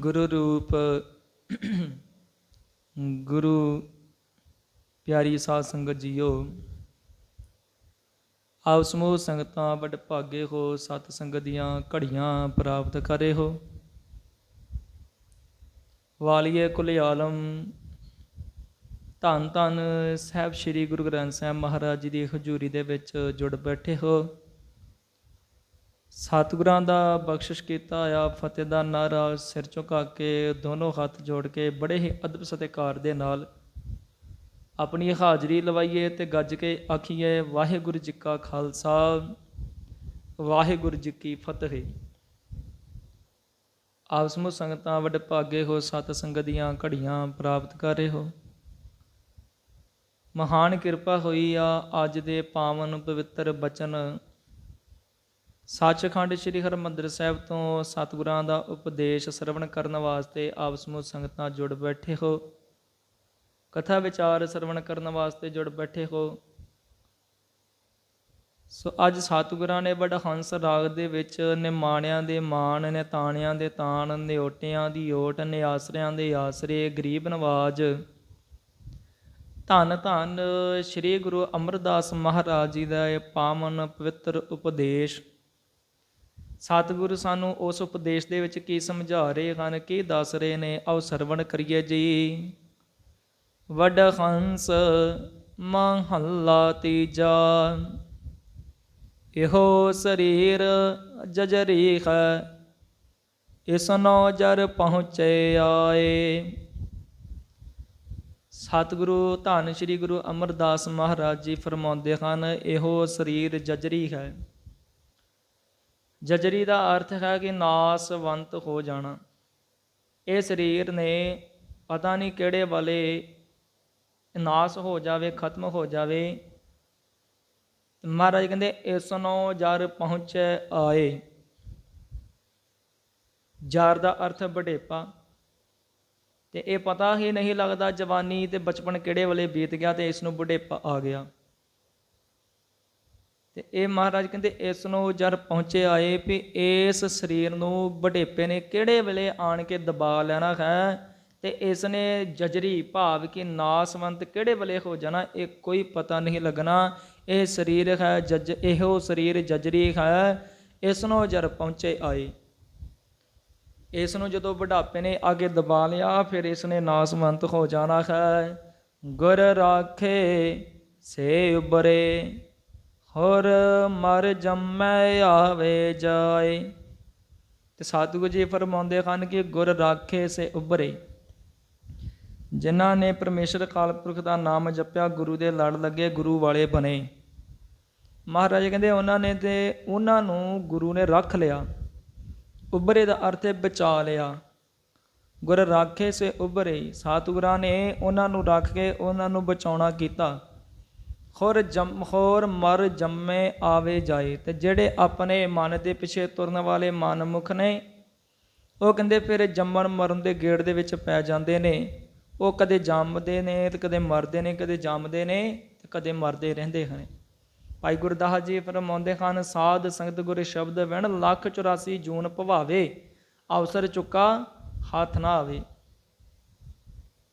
ਗੁਰੂ ਰੂਪ, ਗੁਰੂ ਪਿਆਰੀ ਸਾਧ ਸੰਗਤ ਜੀਓ, ਆਪ ਸਮੂਹ ਸੰਗਤਾਂ ਵੱਡ ਭਾਗੇ ਹੋ, ਸਤ ਸੰਗਤ ਦੀਆਂ ਘੜੀਆਂ ਪ੍ਰਾਪਤ ਕਰੇ ਹੋ। ਵਾਲੀਏ ਕੁਲ ਆਲਮ, ਧੰਨ ਧੰਨ ਸਾਹਿਬ ਸ੍ਰੀ ਗੁਰੂ ਗ੍ਰੰਥ ਸਾਹਿਬ ਮਹਾਰਾਜ ਜੀ ਦੀ ਹਜ਼ੂਰੀ ਦੇ ਵਿੱਚ ਜੁੜ ਬੈਠੇ ਹੋ। ਸਤਿਗੁਰਾਂ ਦਾ ਬਖਸ਼ਿਸ਼ ਕੀਤਾ ਆ, ਫਤਿਹ ਦਾ ਨਾਰਾ ਸਿਰ ਝੁਕਾ ਕੇ ਦੋਨੋਂ ਹੱਥ ਜੋੜ ਕੇ ਬੜੇ ਹੀ ਅਦਬ ਸਤਿਕਾਰ ਦੇ ਨਾਲ ਆਪਣੀ ਹਾਜ਼ਰੀ ਲਵਾਈਏ ਤੇ ਗੱਜ ਕੇ ਆਖੀਏ, ਵਾਹਿਗੁਰੂ ਜੀ ਕਾ ਖਾਲਸਾ, ਵਾਹਿਗੁਰੂ ਜੀ ਕੀ ਫਤਿਹ। ਆਪ ਸਮੂਹ ਸੰਗਤਾਂ ਵੱਡ ਭਾਗੇ ਹੋ, ਸਤ ਸੰਗਤ ਦੀਆਂ ਘੜੀਆਂ ਪ੍ਰਾਪਤ ਕਰ ਰਹੇ ਹੋ। ਮਹਾਨ ਕਿਰਪਾ ਹੋਈ ਆ, ਅੱਜ ਦੇ ਪਾਵਨ ਪਵਿੱਤਰ ਬਚਨ ਸੱਚਖੰਡ ਸ੍ਰੀ ਹਰਿਮੰਦਰ ਸਾਹਿਬ ਤੋਂ ਸਤਿਗੁਰਾਂ ਦਾ ਉਪਦੇਸ਼ ਸਰਵਣ ਕਰਨ ਵਾਸਤੇ ਆਪ ਸਮੂਹ ਸੰਗਤਾਂ ਜੁੜ ਬੈਠੇ ਹੋ। ਕਥਾ ਵਿਚਾਰ ਸਰਵਣ ਕਰਨ ਵਾਸਤੇ ਜੁੜ ਬੈਠੇ ਹੋ। ਸੋ ਅੱਜ ਸਤਿਗੁਰਾਂ ਨੇ ਬੜਾ ਹੰਸ ਰਾਗ ਦੇ ਵਿੱਚ ਨਿਮਾਣਿਆਂ ਦੇ ਮਾਣ ਨੇ ਤਾਣਿਆਂ ਦੇ ਤਾਣ, ਨਿਓਟਿਆਂ ਦੀ ਓਟ, ਨਿਆਸਰਿਆਂ ਦੇ ਆਸਰੇ, ਗਰੀਬ ਨਵਾਜ। ਧੰਨ ਧੰਨ ਸ੍ਰੀ ਗੁਰੂ ਅਮਰਦਾਸ ਮਹਾਰਾਜ ਜੀ ਦਾ ਇਹ ਪਾਵਨ ਪਵਿੱਤਰ ਉਪਦੇਸ਼ ਸਤਿਗੁਰੂ ਸਾਨੂੰ ਉਸ ਉਪਦੇਸ਼ ਦੇ ਵਿੱਚ ਕੀ ਸਮਝਾ ਰਹੇ ਹਨ, ਕੀ ਦੱਸ ਰਹੇ ਨੇ? ਆਓ ਸਰਵਣ ਕਰੀਏ ਜੀ। ਵਡ ਹੰਸ ਮਹੱਲਾ ਤੀਜਾ। ਇਹੋ ਸਰੀਰ ਜਜਰੀ ਹੈ, ਇਸ ਜਰ ਪਹੁੰਚੇ ਆਏ। ਸਤਿਗੁਰੂ ਧੰਨ ਸ੍ਰੀ ਗੁਰੂ ਅਮਰਦਾਸ ਮਹਾਰਾਜ ਜੀ ਫਰਮਾਉਂਦੇ ਹਨ, ਇਹੋ ਸਰੀਰ ਜਜਰੀ ਹੈ। ਜਜਰੀ ਦਾ ਅਰਥ ਹੈ ਕਿ ਨਾਸਵੰਤ ਹੋ ਜਾਣਾ। ਇਹ ਸਰੀਰ ਨੇ ਪਤਾ ਨਹੀਂ ਕਿਹੜੇ ਵਾਲੇ ਨਾਸ ਹੋ ਜਾਵੇ, ਖਤਮ ਹੋ ਜਾਵੇ। ਮਹਾਰਾਜ ਕਹਿੰਦੇ ਇਸ ਨੂੰ ਜਰ ਪਹੁੰਚੇ ਆਏ। ਜਰ ਦਾ ਅਰਥ ਬਡੇਪਾ ਤੇ ਇਹ ਪਤਾ ਹੀ ਨਹੀਂ ਲੱਗਦਾ ਜਵਾਨੀ ਤੇ ਬਚਪਨ ਕਿਹੜੇ ਵੇਲੇ ਬੀਤ ਗਿਆ ਤੇ ਇਸ ਨੂੰ ਬੁਢੇਪਾ ਆ ਗਿਆ। ਤੇ ਇਹ ਮਹਾਰਾਜ ਕਹਿੰਦੇ ਇਸ ਨੂੰ ਜਰ ਪਹੁੰਚੇ ਆਏ ਵੀ ਇਸ ਸਰੀਰ ਨੂੰ ਬੁਢੇਪੇ ਨੇ ਕਿਹੜੇ ਵੇਲੇ ਆਣ ਕੇ ਦਬਾ ਲੈਣਾ ਹੈ ਤੇ ਇਸ ਨੇ ਜਜਰੀ ਭਾਵ ਕਿ ਨਾਸਵੰਤ ਕਿਹੜੇ ਵੇਲੇ ਹੋ ਜਾਣਾ ਇਹ ਕੋਈ ਪਤਾ ਨਹੀਂ ਲੱਗਣਾ। ਇਹ ਸਰੀਰ ਹੈ ਜਜ, ਇਹੋ ਸਰੀਰ ਜਜਰੀ ਹੈ। ਇਸ ਨੂੰ ਜਰ ਪਹੁੰਚੇ ਆਏ, ਇਸ ਨੂੰ ਜਦੋਂ ਬੁਢਾਪੇ ਨੇ ਅੱਗੇ ਦਬਾ ਲਿਆ, ਫਿਰ ਇਸ ਨੇ ਨਾਸਵੰਤ ਹੋ ਜਾਣਾ ਹੈ। ਗੁਰ ਰਾਖੇ ਸੇ ਉਬਰੇ ਹੋਰ ਮਰ ਜੰਮੈ ਆਵੇ ਜਾਏ। ਤੇ ਸਤਿਗੁਰੂ ਜੀ ਫਰਮਾਉਂਦੇ ਹਨ ਕਿ ਗੁਰ ਰਾਖੇ ਸੇ ਉਬਰੇ ਜਿਨ੍ਹਾਂ ਨੇ ਪਰਮੇਸ਼ਰ ਕਾਲ ਪੁਰਖ ਦਾ ਨਾਮ ਜਪਿਆ, ਗੁਰੂ ਦੇ ਲੜ ਲੱਗੇ, ਗੁਰੂ ਵਾਲੇ ਬਣੇ। ਮਹਾਰਾਜ ਕਹਿੰਦੇ ਉਹਨਾਂ ਨੇ ਤੇ ਉਹਨਾਂ ਨੂੰ ਗੁਰੂ ਨੇ ਰੱਖ ਲਿਆ। ਉਬਰੇ ਦਾ ਅਰਥ ਹੈ ਬਚਾ ਲਿਆ। ਗੁਰ ਰਾਖੇ ਸੇ ਉਬਰੇ ਸਤਿਗੁਰਾਂ ਨੇ ਉਹਨਾਂ ਨੂੰ ਰੱਖ ਕੇ ਉਹਨਾਂ ਨੂੰ ਬਚਾਉਣਾ ਕੀਤਾ। ਖੁਰ ਜਮ ਹੋਰ ਮਰ ਜੰਮੇ ਆਵੇ ਜਾਏ, ਤੇ ਜਿਹੜੇ ਆਪਣੇ ਮਨ ਦੇ ਪਿੱਛੇ ਤੁਰਨ ਵਾਲੇ ਮਨਮੁਖ ਨੇ, ਉਹ ਕਹਿੰਦੇ ਫਿਰ ਜੰਮਣ ਮਰਨ ਦੇ ਗੇੜ ਦੇ ਵਿੱਚ ਪੈ ਜਾਂਦੇ ਨੇ। ਉਹ ਕਦੇ ਜੰਮਦੇ ਨੇ, ਤੇ ਕਦੇ ਮਰਦੇ ਨੇ, ਕਦੇ ਜੰਮਦੇ ਨੇ, ਤੇ ਕਦੇ ਮਰਦੇ ਰਹਿੰਦੇ ਹਨ। ਭਾਈ ਗੁਰਦਾਸ ਜੀ ਫਰਮਾਉਂਦੇ ਹਨ, ਸਾਧ ਸੰਗਤ ਗੁਰ ਸ਼ਬਦ ਵਣ ਲੱਖ 84 ਜੂਨ ਭਵਾਵੇ, ਅਵਸਰ ਚੁੱਕਾ, ਹੱਥ ਨਾ ਆਵੇ।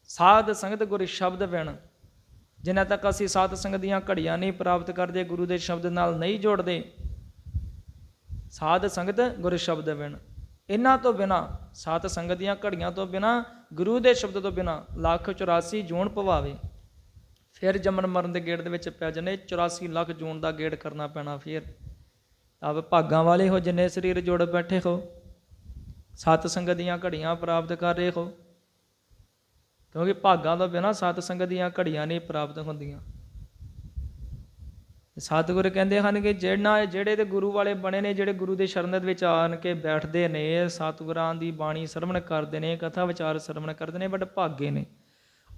ਸਾਧ ਸੰਗਤ ਗੁਰ ਸ਼ਬਦ ਵਣ ਜਿੰਨਾ ਤੱਕ ਅਸੀਂ ਸਾਧ ਸੰਗਤ ਦੀਆਂ ਘੜੀਆਂ ਨਹੀਂ ਪ੍ਰਾਪਤ ਕਰਦੇ, ਗੁਰੂ ਦੇ ਸ਼ਬਦ ਨਾਲ ਨਹੀਂ ਜੋੜਦੇ, ਸਾਧ ਸੰਗਤ ਗੁਰ ਸ਼ਬਦ ਬਿਨ। ਇਹਨਾਂ ਤੋਂ ਬਿਨਾ, ਸਾਧ ਸੰਗਤ ਦੀਆਂ ਘੜੀਆਂ ਤੋਂ ਬਿਨਾ, ਗੁਰੂ ਦੇ ਸ਼ਬਦ ਤੋਂ ਬਿਨਾ ਲੱਖ 84 ਜੂਨ ਭਵਾਵੇ ਫਿਰ ਜੰਮਣ ਮਰਨ ਦੇ ਗੇੜ ਦੇ ਵਿੱਚ ਪੈ ਜਨੇ 84 ਲੱਖ ਜੂਨ ਦਾ ਗੇੜ ਕਰਨਾ ਪੈਣਾ ਫਿਰ। ਆਪ ਭਾਗਾਂ ਵਾਲੇ ਹੋ ਜਿੰਨੇ ਸਰੀਰ ਜੋੜ ਬੈਠੇ ਹੋ ਸਤ ਸੰਗਤ ਦੀਆਂ ਘੜੀਆਂ ਪ੍ਰਾਪਤ ਕਰ ਰਹੇ ਹੋ। ਕਿਉਂਕਿ ਭਾਗਾਂ ਤੋਂ ਬਿਨਾ ਸਤ ਸੰਗਤ ਦੀਆਂ ਘੜੀਆਂ ਨਹੀਂ ਪ੍ਰਾਪਤ ਹੁੰਦੀਆਂ। ਸਤਿਗੁਰ ਕਹਿੰਦੇ ਹਨ ਕਿ ਜਿਹੜਾ ਜਿਹੜੇ ਤੇ ਗੁਰੂ ਵਾਲੇ ਬਣੇ ਨੇ, ਜਿਹੜੇ ਗੁਰੂ ਦੇ ਸ਼ਰਨ ਦੇ ਵਿੱਚ ਆਣ ਕੇ ਬੈਠਦੇ ਨੇ, ਸਤਿਗੁਰਾਂ ਦੀ ਬਾਣੀ ਸਰਵਣ ਕਰਦੇ ਨੇ, ਕਥਾ ਵਿਚਾਰ ਸਰਵਣ ਕਰਦੇ ਨੇ, ਬਟ ਭਾਗੇ ਨੇ।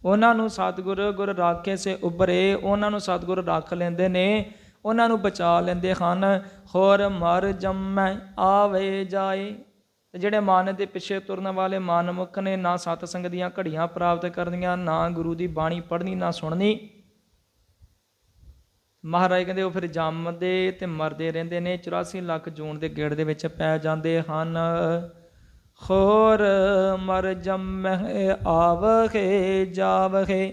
ਉਹਨਾਂ ਨੂੰ ਸਤਿਗੁਰ ਗੁਰ ਰਾਖੇ ਸੇ ਉਭਰੇ, ਉਹਨਾਂ ਨੂੰ ਸਤਿਗੁਰ ਰੱਖ ਲੈਂਦੇ ਨੇ, ਉਹਨਾਂ ਨੂੰ ਬਚਾ ਲੈਂਦੇ ਹਨ। ਹੋਰ ਮਰ ਜੰਮੈ, ਆਵੇ ਜਾਏ ਤੇ ਜਿਹੜੇ ਮਨ ਦੇ ਪਿੱਛੇ ਤੁਰਨ ਵਾਲੇ ਮਨਮੁਖ ਨੇ, ਨਾ ਸਤ ਸੰਗ ਦੀਆਂ ਘੜੀਆਂ ਪ੍ਰਾਪਤ ਕਰਨੀਆਂ, ਨਾ ਗੁਰੂ ਦੀ ਬਾਣੀ ਪੜ੍ਹਨੀ, ਨਾ ਸੁਣਨੀ। ਮਹਾਰਾਜ ਕਹਿੰਦੇ, ਉਹ ਫਿਰ ਜੰਮਦੇ ਤੇ ਮਰਦੇ ਰਹਿੰਦੇ ਨੇ। 84 ਲੱਖ ਜੂਨ ਦੇ ਗੇੜ ਦੇ ਵਿੱਚ ਪੈ ਜਾਂਦੇ ਹਨ। ਹੋਰ ਮਰ ਜੰਮਹਿ ਆਵਹਿ, ਜਾਵਹਿ।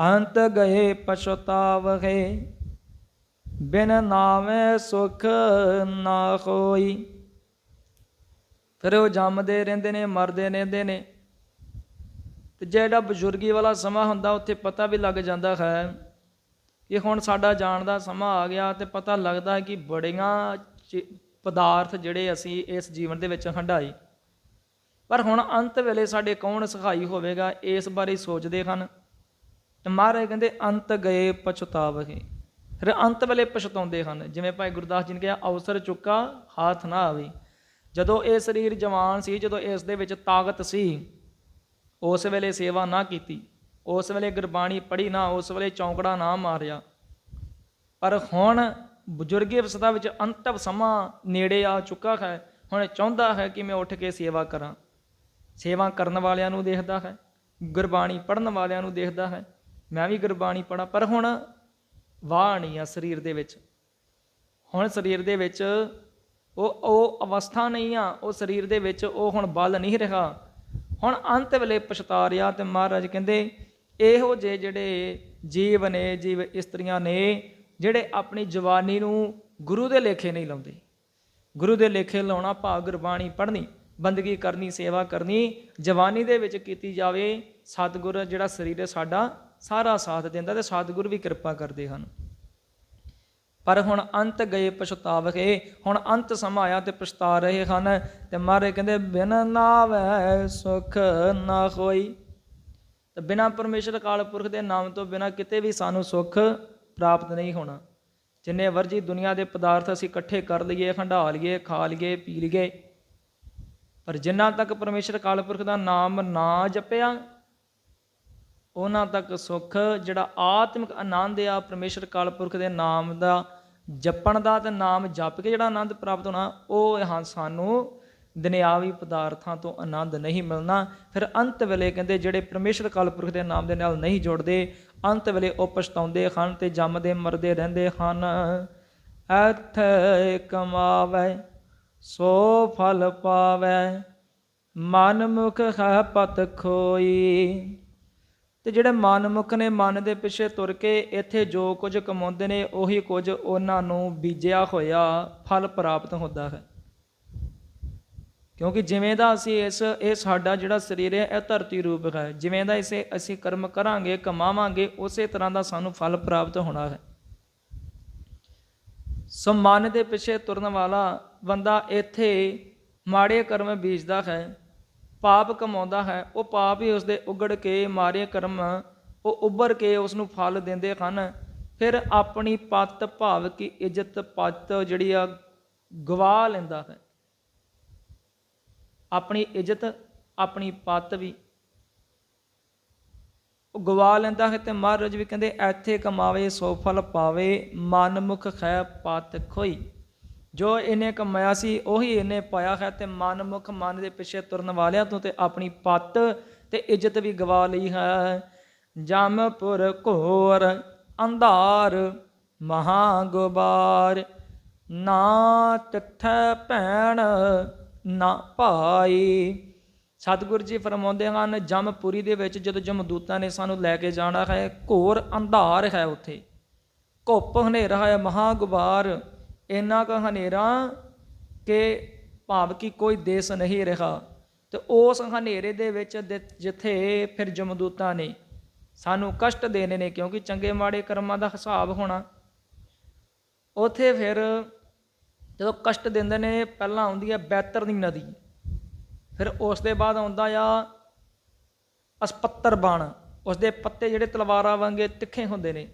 ਅੰਤ ਗਏ ਪਛਤਾਵਹਿ। ਬਿਨ ਨਾਮੇ ਸੁਖ ਨਾ ਹੋਈ। ਫਿਰ ਉਹ ਜੰਮਦੇ ਰਹਿੰਦੇ ਨੇ, ਮਰਦੇ ਰਹਿੰਦੇ ਨੇ। ਤੇ ਜਿਹੜਾ ਬਜ਼ੁਰਗੀ ਵਾਲਾ ਸਮਾਂ ਹੁੰਦਾ, ਉੱਥੇ ਪਤਾ ਵੀ ਲੱਗ ਜਾਂਦਾ ਹੈ ਕਿ ਹੁਣ ਸਾਡਾ ਜਾਣ ਦਾ ਸਮਾਂ ਆ ਗਿਆ ਤੇ ਪਤਾ ਲੱਗਦਾ ਕਿ ਬੜੀਆਂ ਚੀ- ਪਦਾਰਥ ਜਿਹੜੇ ਅਸੀਂ ਇਸ ਜੀਵਨ ਦੇ ਵਿੱਚ ਹੰਡਾਈ ਪਰ ਹੁਣ ਅੰਤ ਵੇਲੇ ਸਾਡੇ ਕੌਣ ਸਹਾਈ ਹੋਵੇਗਾ, ਇਸ ਬਾਰੇ ਸੋਚਦੇ ਹਨ। ਤੇ ਮਹਾਰਾਜ ਕਹਿੰਦੇ, ਅੰਤ ਗਏ ਪਛਤਾਵਹਿ। ਫਿਰ ਅੰਤ ਵੇਲੇ ਪਛਤਾਉਂਦੇ ਹਨ। ਜਿਵੇਂ ਭਾਈ ਗੁਰਦਾਸ ਜੀ ਨੇ ਕਿਹਾ, ਅਵਸਰ ਚੁੱਕਾ, ਹੱਥ ਨਾ ਆਵੇ। ਜਦੋਂ ਇਹ ਸਰੀਰ ਜਵਾਨ ਸੀ, ਜਦੋਂ ਇਸ ਦੇ ਵਿੱਚ ਤਾਕਤ ਸੀ, ਉਸ ਵੇਲੇ ਸੇਵਾ ਨਾ ਕੀਤੀ। ਉਸ ਵੇਲੇ ਗੁਰਬਾਣੀ ਪੜ੍ਹੀ ਨਾ, ਉਸ ਵੇਲੇ ਚੌਂਕੜਾ ਨਾ ਮਾਰਿਆ। ਪਰ ਹੁਣ ਬਜ਼ੁਰਗੀ ਅਵਸਥਾ ਵਿੱਚ ਅੰਤਮ ਸਮਾਂ ਨੇੜੇ ਆ ਚੁੱਕਾ ਹੈ। ਹੁਣ ਚਾਹੁੰਦਾ ਹੈ ਕਿ ਮੈਂ ਉੱਠ ਕੇ ਸੇਵਾ ਕਰਾਂ। ਸੇਵਾ ਕਰਨ ਵਾਲਿਆਂ ਨੂੰ ਦੇਖਦਾ ਹੈ, ਗੁਰਬਾਣੀ ਪੜ੍ਹਨ ਵਾਲਿਆਂ ਨੂੰ ਦੇਖਦਾ ਹੈ। ਮੈਂ ਵੀ ਗੁਰਬਾਣੀ ਪੜਾਂ ਪਰ ਹੁਣ ਵਾਹ ਨਹੀਂ ਆ ਸਰੀਰ ਦੇ ਵਿੱਚ। ਹੁਣ ਸਰੀਰ ਦੇ ਵਿੱਚ ਉਹ ਉਹ ਅਵਸਥਾ ਨਹੀਂ ਆ, ਉਹ ਸਰੀਰ ਦੇ ਵਿੱਚ ਉਹ ਹੁਣ ਬਲ ਨਹੀਂ ਰਿਹਾ। ਹੁਣ ਅੰਤ ਵੇਲੇ ਪਛਤਾ ਰਿਹਾ ਤੇ ਮਹਾਰਾਜ ਕਹਿੰਦੇ, ਇਹੋ ਜਿਹੇ ਜਿਹੜੇ ਜੀਵ ਨੇ, ਜੀਵ ਇਸਤਰੀਆਂ ਨੇ, ਜਿਹੜੇ ਆਪਣੀ ਜਵਾਨੀ ਨੂੰ ਗੁਰੂ ਦੇ ਲੇਖੇ ਨਹੀਂ ਲਾਉਂਦੇ। ਗੁਰੂ ਦੇ ਲੇਖੇ ਲਾਉਣਾ ਭਾਵ ਗੁਰਬਾਣੀ ਪੜ੍ਹਨੀ, ਬੰਦਗੀ ਕਰਨੀ, ਸੇਵਾ ਕਰਨੀ, ਜਵਾਨੀ ਦੇ ਵਿੱਚ ਕੀਤੀ ਜਾਵੇ, ਸਤਿਗੁਰ ਜਿਹੜਾ ਸਰੀਰ ਹੈ ਸਾਡਾ ਸਾਰਾ ਸਾਥ ਦਿੰਦਾ ਤੇ ਸਤਿਗੁਰ ਵੀ ਕਿਰਪਾ ਕਰਦੇ ਹਨ। ਪਰ ਹੁਣ ਅੰਤ ਗਏ ਪਛਤਾਵਕੇ ਹੁਣ ਅੰਤ ਸਮਾਂ ਆਇਆ ਤੇ ਪਛਤਾ ਰਹੇ ਹਨ। ਤੇ ਮਾਰੇ ਕਹਿੰਦੇ, ਬਿਨ ਨਾਵੈ ਸੁਖ ਨਾ ਹੋਈ। ਤੇ ਬਿਨਾ ਪਰਮੇਸ਼ਰ ਕਾਲ ਪੁਰਖ ਦੇ ਨਾਮ ਤੋਂ ਬਿਨਾ ਕਿਤੇ ਵੀ ਸਾਨੂੰ ਸੁਖ ਪ੍ਰਾਪਤ ਨਹੀਂ ਹੋਣਾ। ਜਿੰਨੇ ਵਰਜੀ ਦੁਨੀਆ ਦੇ ਪਦਾਰਥ ਅਸੀਂ ਇਕੱਠੇ ਕਰ ਲਈਏ ਖੰਡਾ ਲਈਏ, ਖਾ ਲਈਏ, ਪੀ ਲਈਏ, ਪਰ ਜਿੰਨਾ ਤੱਕ ਪਰਮੇਸ਼ਰ ਕਾਲ ਪੁਰਖ ਦਾ ਨਾਮ ਨਾ ਜਪਿਆ, ਉਹਨਾਂ ਤੱਕ ਸੁੱਖ ਜਿਹੜਾ ਆਤਮਿਕ ਆਨੰਦ ਆ ਪਰਮੇਸ਼ਰ ਕਾਲ ਪੁਰਖ ਦੇ ਨਾਮ ਦਾ ਜਪਣ ਦਾ ਤੇ ਨਾਮ ਜਪ ਕੇ ਜਿਹੜਾ ਆਨੰਦ ਪ੍ਰਾਪਤ ਹੋਣਾ, ਉਹ ਹਾਂ ਸਾਨੂੰ ਦੁਨਿਆਵੀ ਪਦਾਰਥਾਂ ਤੋਂ ਆਨੰਦ ਨਹੀਂ ਮਿਲਣਾ। ਫਿਰ ਅੰਤ ਵੇਲੇ ਕਹਿੰਦੇ ਜਿਹੜੇ ਪਰਮੇਸ਼ਰ ਕਾਲ ਪੁਰਖ ਦੇ ਨਾਮ ਦੇ ਨਾਲ ਨਹੀਂ ਜੁੜਦੇ, ਅੰਤ ਵੇਲੇ ਉਹ ਪਛਤਾਉਂਦੇ ਹਨ ਤੇ ਜੰਮਦੇ, ਮਰਦੇ ਰਹਿੰਦੇ ਹਨ। ਇੱਥੇ ਕਮਾਵੇ, ਸੋ ਫਲ ਪਾਵੇ, ਮਨ ਮੁਖ ਹੈ ਪਤ ਖੋਈ। ਤੇ ਜਿਹੜੇ ਮਨਮੁਖ ਨੇ ਮਨ ਦੇ ਪਿੱਛੇ ਤੁਰ ਕੇ ਇੱਥੇ ਜੋ ਕੁਝ ਕਮਾਉਂਦੇ ਨੇ, ਉਹੀ ਕੁਝ ਉਹਨਾਂ ਨੂੰ ਬੀਜਿਆ ਹੋਇਆ ਫਲ ਪ੍ਰਾਪਤ ਹੁੰਦਾ ਹੈ। ਕਿਉਂਕਿ ਜਿਵੇਂ ਦਾ ਅਸੀਂ ਇਸ, ਇਹ ਸਾਡਾ ਜਿਹੜਾ ਸਰੀਰ ਹੈ, ਇਹ ਧਰਤੀ ਰੂਪ ਹੈ। ਜਿਵੇਂ ਦਾ ਇਸੇ ਅਸੀਂ ਕਰਮ ਕਰਾਂਗੇ, ਕਮਾਵਾਂਗੇ, ਉਸੇ ਤਰ੍ਹਾਂ ਦਾ ਸਾਨੂੰ ਫਲ ਪ੍ਰਾਪਤ ਹੋਣਾ ਹੈ। ਸੋ ਮਨ ਦੇ ਪਿੱਛੇ ਤੁਰਨ ਵਾਲਾ ਬੰਦਾ ਇੱਥੇ ਮਾੜੇ ਕਰਮ ਬੀਜਦਾ ਹੈ ਪਾਪ ਕਮਾਉਂਦਾ ਹੈ, ਉਹ ਪਾਪ ਹੀ ਉਸਦੇ ਉਗੜ ਕੇ ਮਾਰੇ ਕਰਮ, ਉਹ ਉੱਭਰ ਕੇ ਉਸ ਨੂੰ ਫਲ ਦਿੰਦੇ ਹਨ। ਫਿਰ ਆਪਣੀ ਪਤ ਭਾਵ ਕੀ ਇੱਜ਼ਤ ਪੱਤ ਜਿਹੜੀ ਆ, ਗਵਾ ਲੈਂਦਾ ਹੈ। ਆਪਣੀ ਇੱਜ਼ਤ, ਆਪਣੀ ਪਤ ਵੀ ਉਹ ਗਵਾ ਲੈਂਦਾ ਹੈ ਤੇ ਮਹਾਰਾਜ ਵੀ ਕਹਿੰਦੇ, ਇੱਥੇ ਕਮਾਵੇ, ਸੋ ਫਲ ਪਾਵੇ, ਮਨਮੁਖ ਖੈ ਪਤ ਖੋਈ। ਜੋ ਇਹਨੇ ਕਮਾਇਆ ਸੀ, ਉਹੀ ਇਹਨੇ ਪਾਇਆ ਹੈ ਤੇ ਮਨਮੁਖ ਮਨ ਦੇ ਪਿੱਛੇ ਤੁਰਨ ਵਾਲਿਆਂ ਤੋਂ ਤੇ ਆਪਣੀ ਪੱਤ ਤੇ ਇੱਜ਼ਤ ਵੀ ਗਵਾ ਲਈ ਹੈ। ਜਮਪੁਰ ਘੋਰ ਅੰਧਾਰ ਮਹਾ ਗੁਬਾਰ ਨਾ ਤਿੱਥੈ ਭੈਣ ਨਾ ਭਾਈ। ਸਤਿਗੁਰੂ ਜੀ ਫਰਮਾਉਂਦੇ ਹਨ, ਜਮਪੁਰੀ ਦੇ ਵਿੱਚ ਜਦੋਂ ਜਮਦੂਤਾਂ ਨੇ ਸਾਨੂੰ ਲੈ ਕੇ ਜਾਣਾ ਹੈ, ਘੋਰ ਅੰਧਾਰ ਹੈ ਉੱਥੇ। ਘੁੱਪ ਹਨੇਰਾ ਹੈ ਮਹਾ ਗੁਬਾਰ ਇੰਨਾ ਕੁ ਹਨੇਰਾ ਕਿ ਭਾਵ ਕਿ ਕੋਈ ਦੇਸ ਨਹੀਂ ਰਿਹਾ। ਤੇ ਉਸ ਹਨੇਰੇ ਦੇ ਵਿੱਚ ਜਿੱਥੇ ਫਿਰ ਜਮਦੂਤਾਂ ਨੇ ਸਾਨੂੰ ਕਸ਼ਟ ਦੇਣੇ ਨੇ, ਕਿਉਂਕਿ ਚੰਗੇ ਮਾੜੇ ਕਰਮਾਂ ਦਾ ਹਿਸਾਬ ਹੋਣਾ। ਉਥੇ ਫਿਰ ਜਦੋਂ ਕਸ਼ਟ ਦਿੰਦੇ ਨੇ, ਪਹਿਲਾਂ ਆਉਂਦੀ ਹੈ ਬੈਤਰਨੀ ਨਦੀ। ਫਿਰ ਉਸ ਦੇ ਬਾਅਦ ਆਉਂਦਾ ਆ ਅਸਪੱਤਰ ਬਾਣ। ਉਸ ਦੇ ਪੱਤੇ ਜਿਹੜੇ ਤਲਵਾਰਾਂ ਵਾਂਗੇ ਤਿੱਖੇ ਹੁੰਦੇ ਨੇ,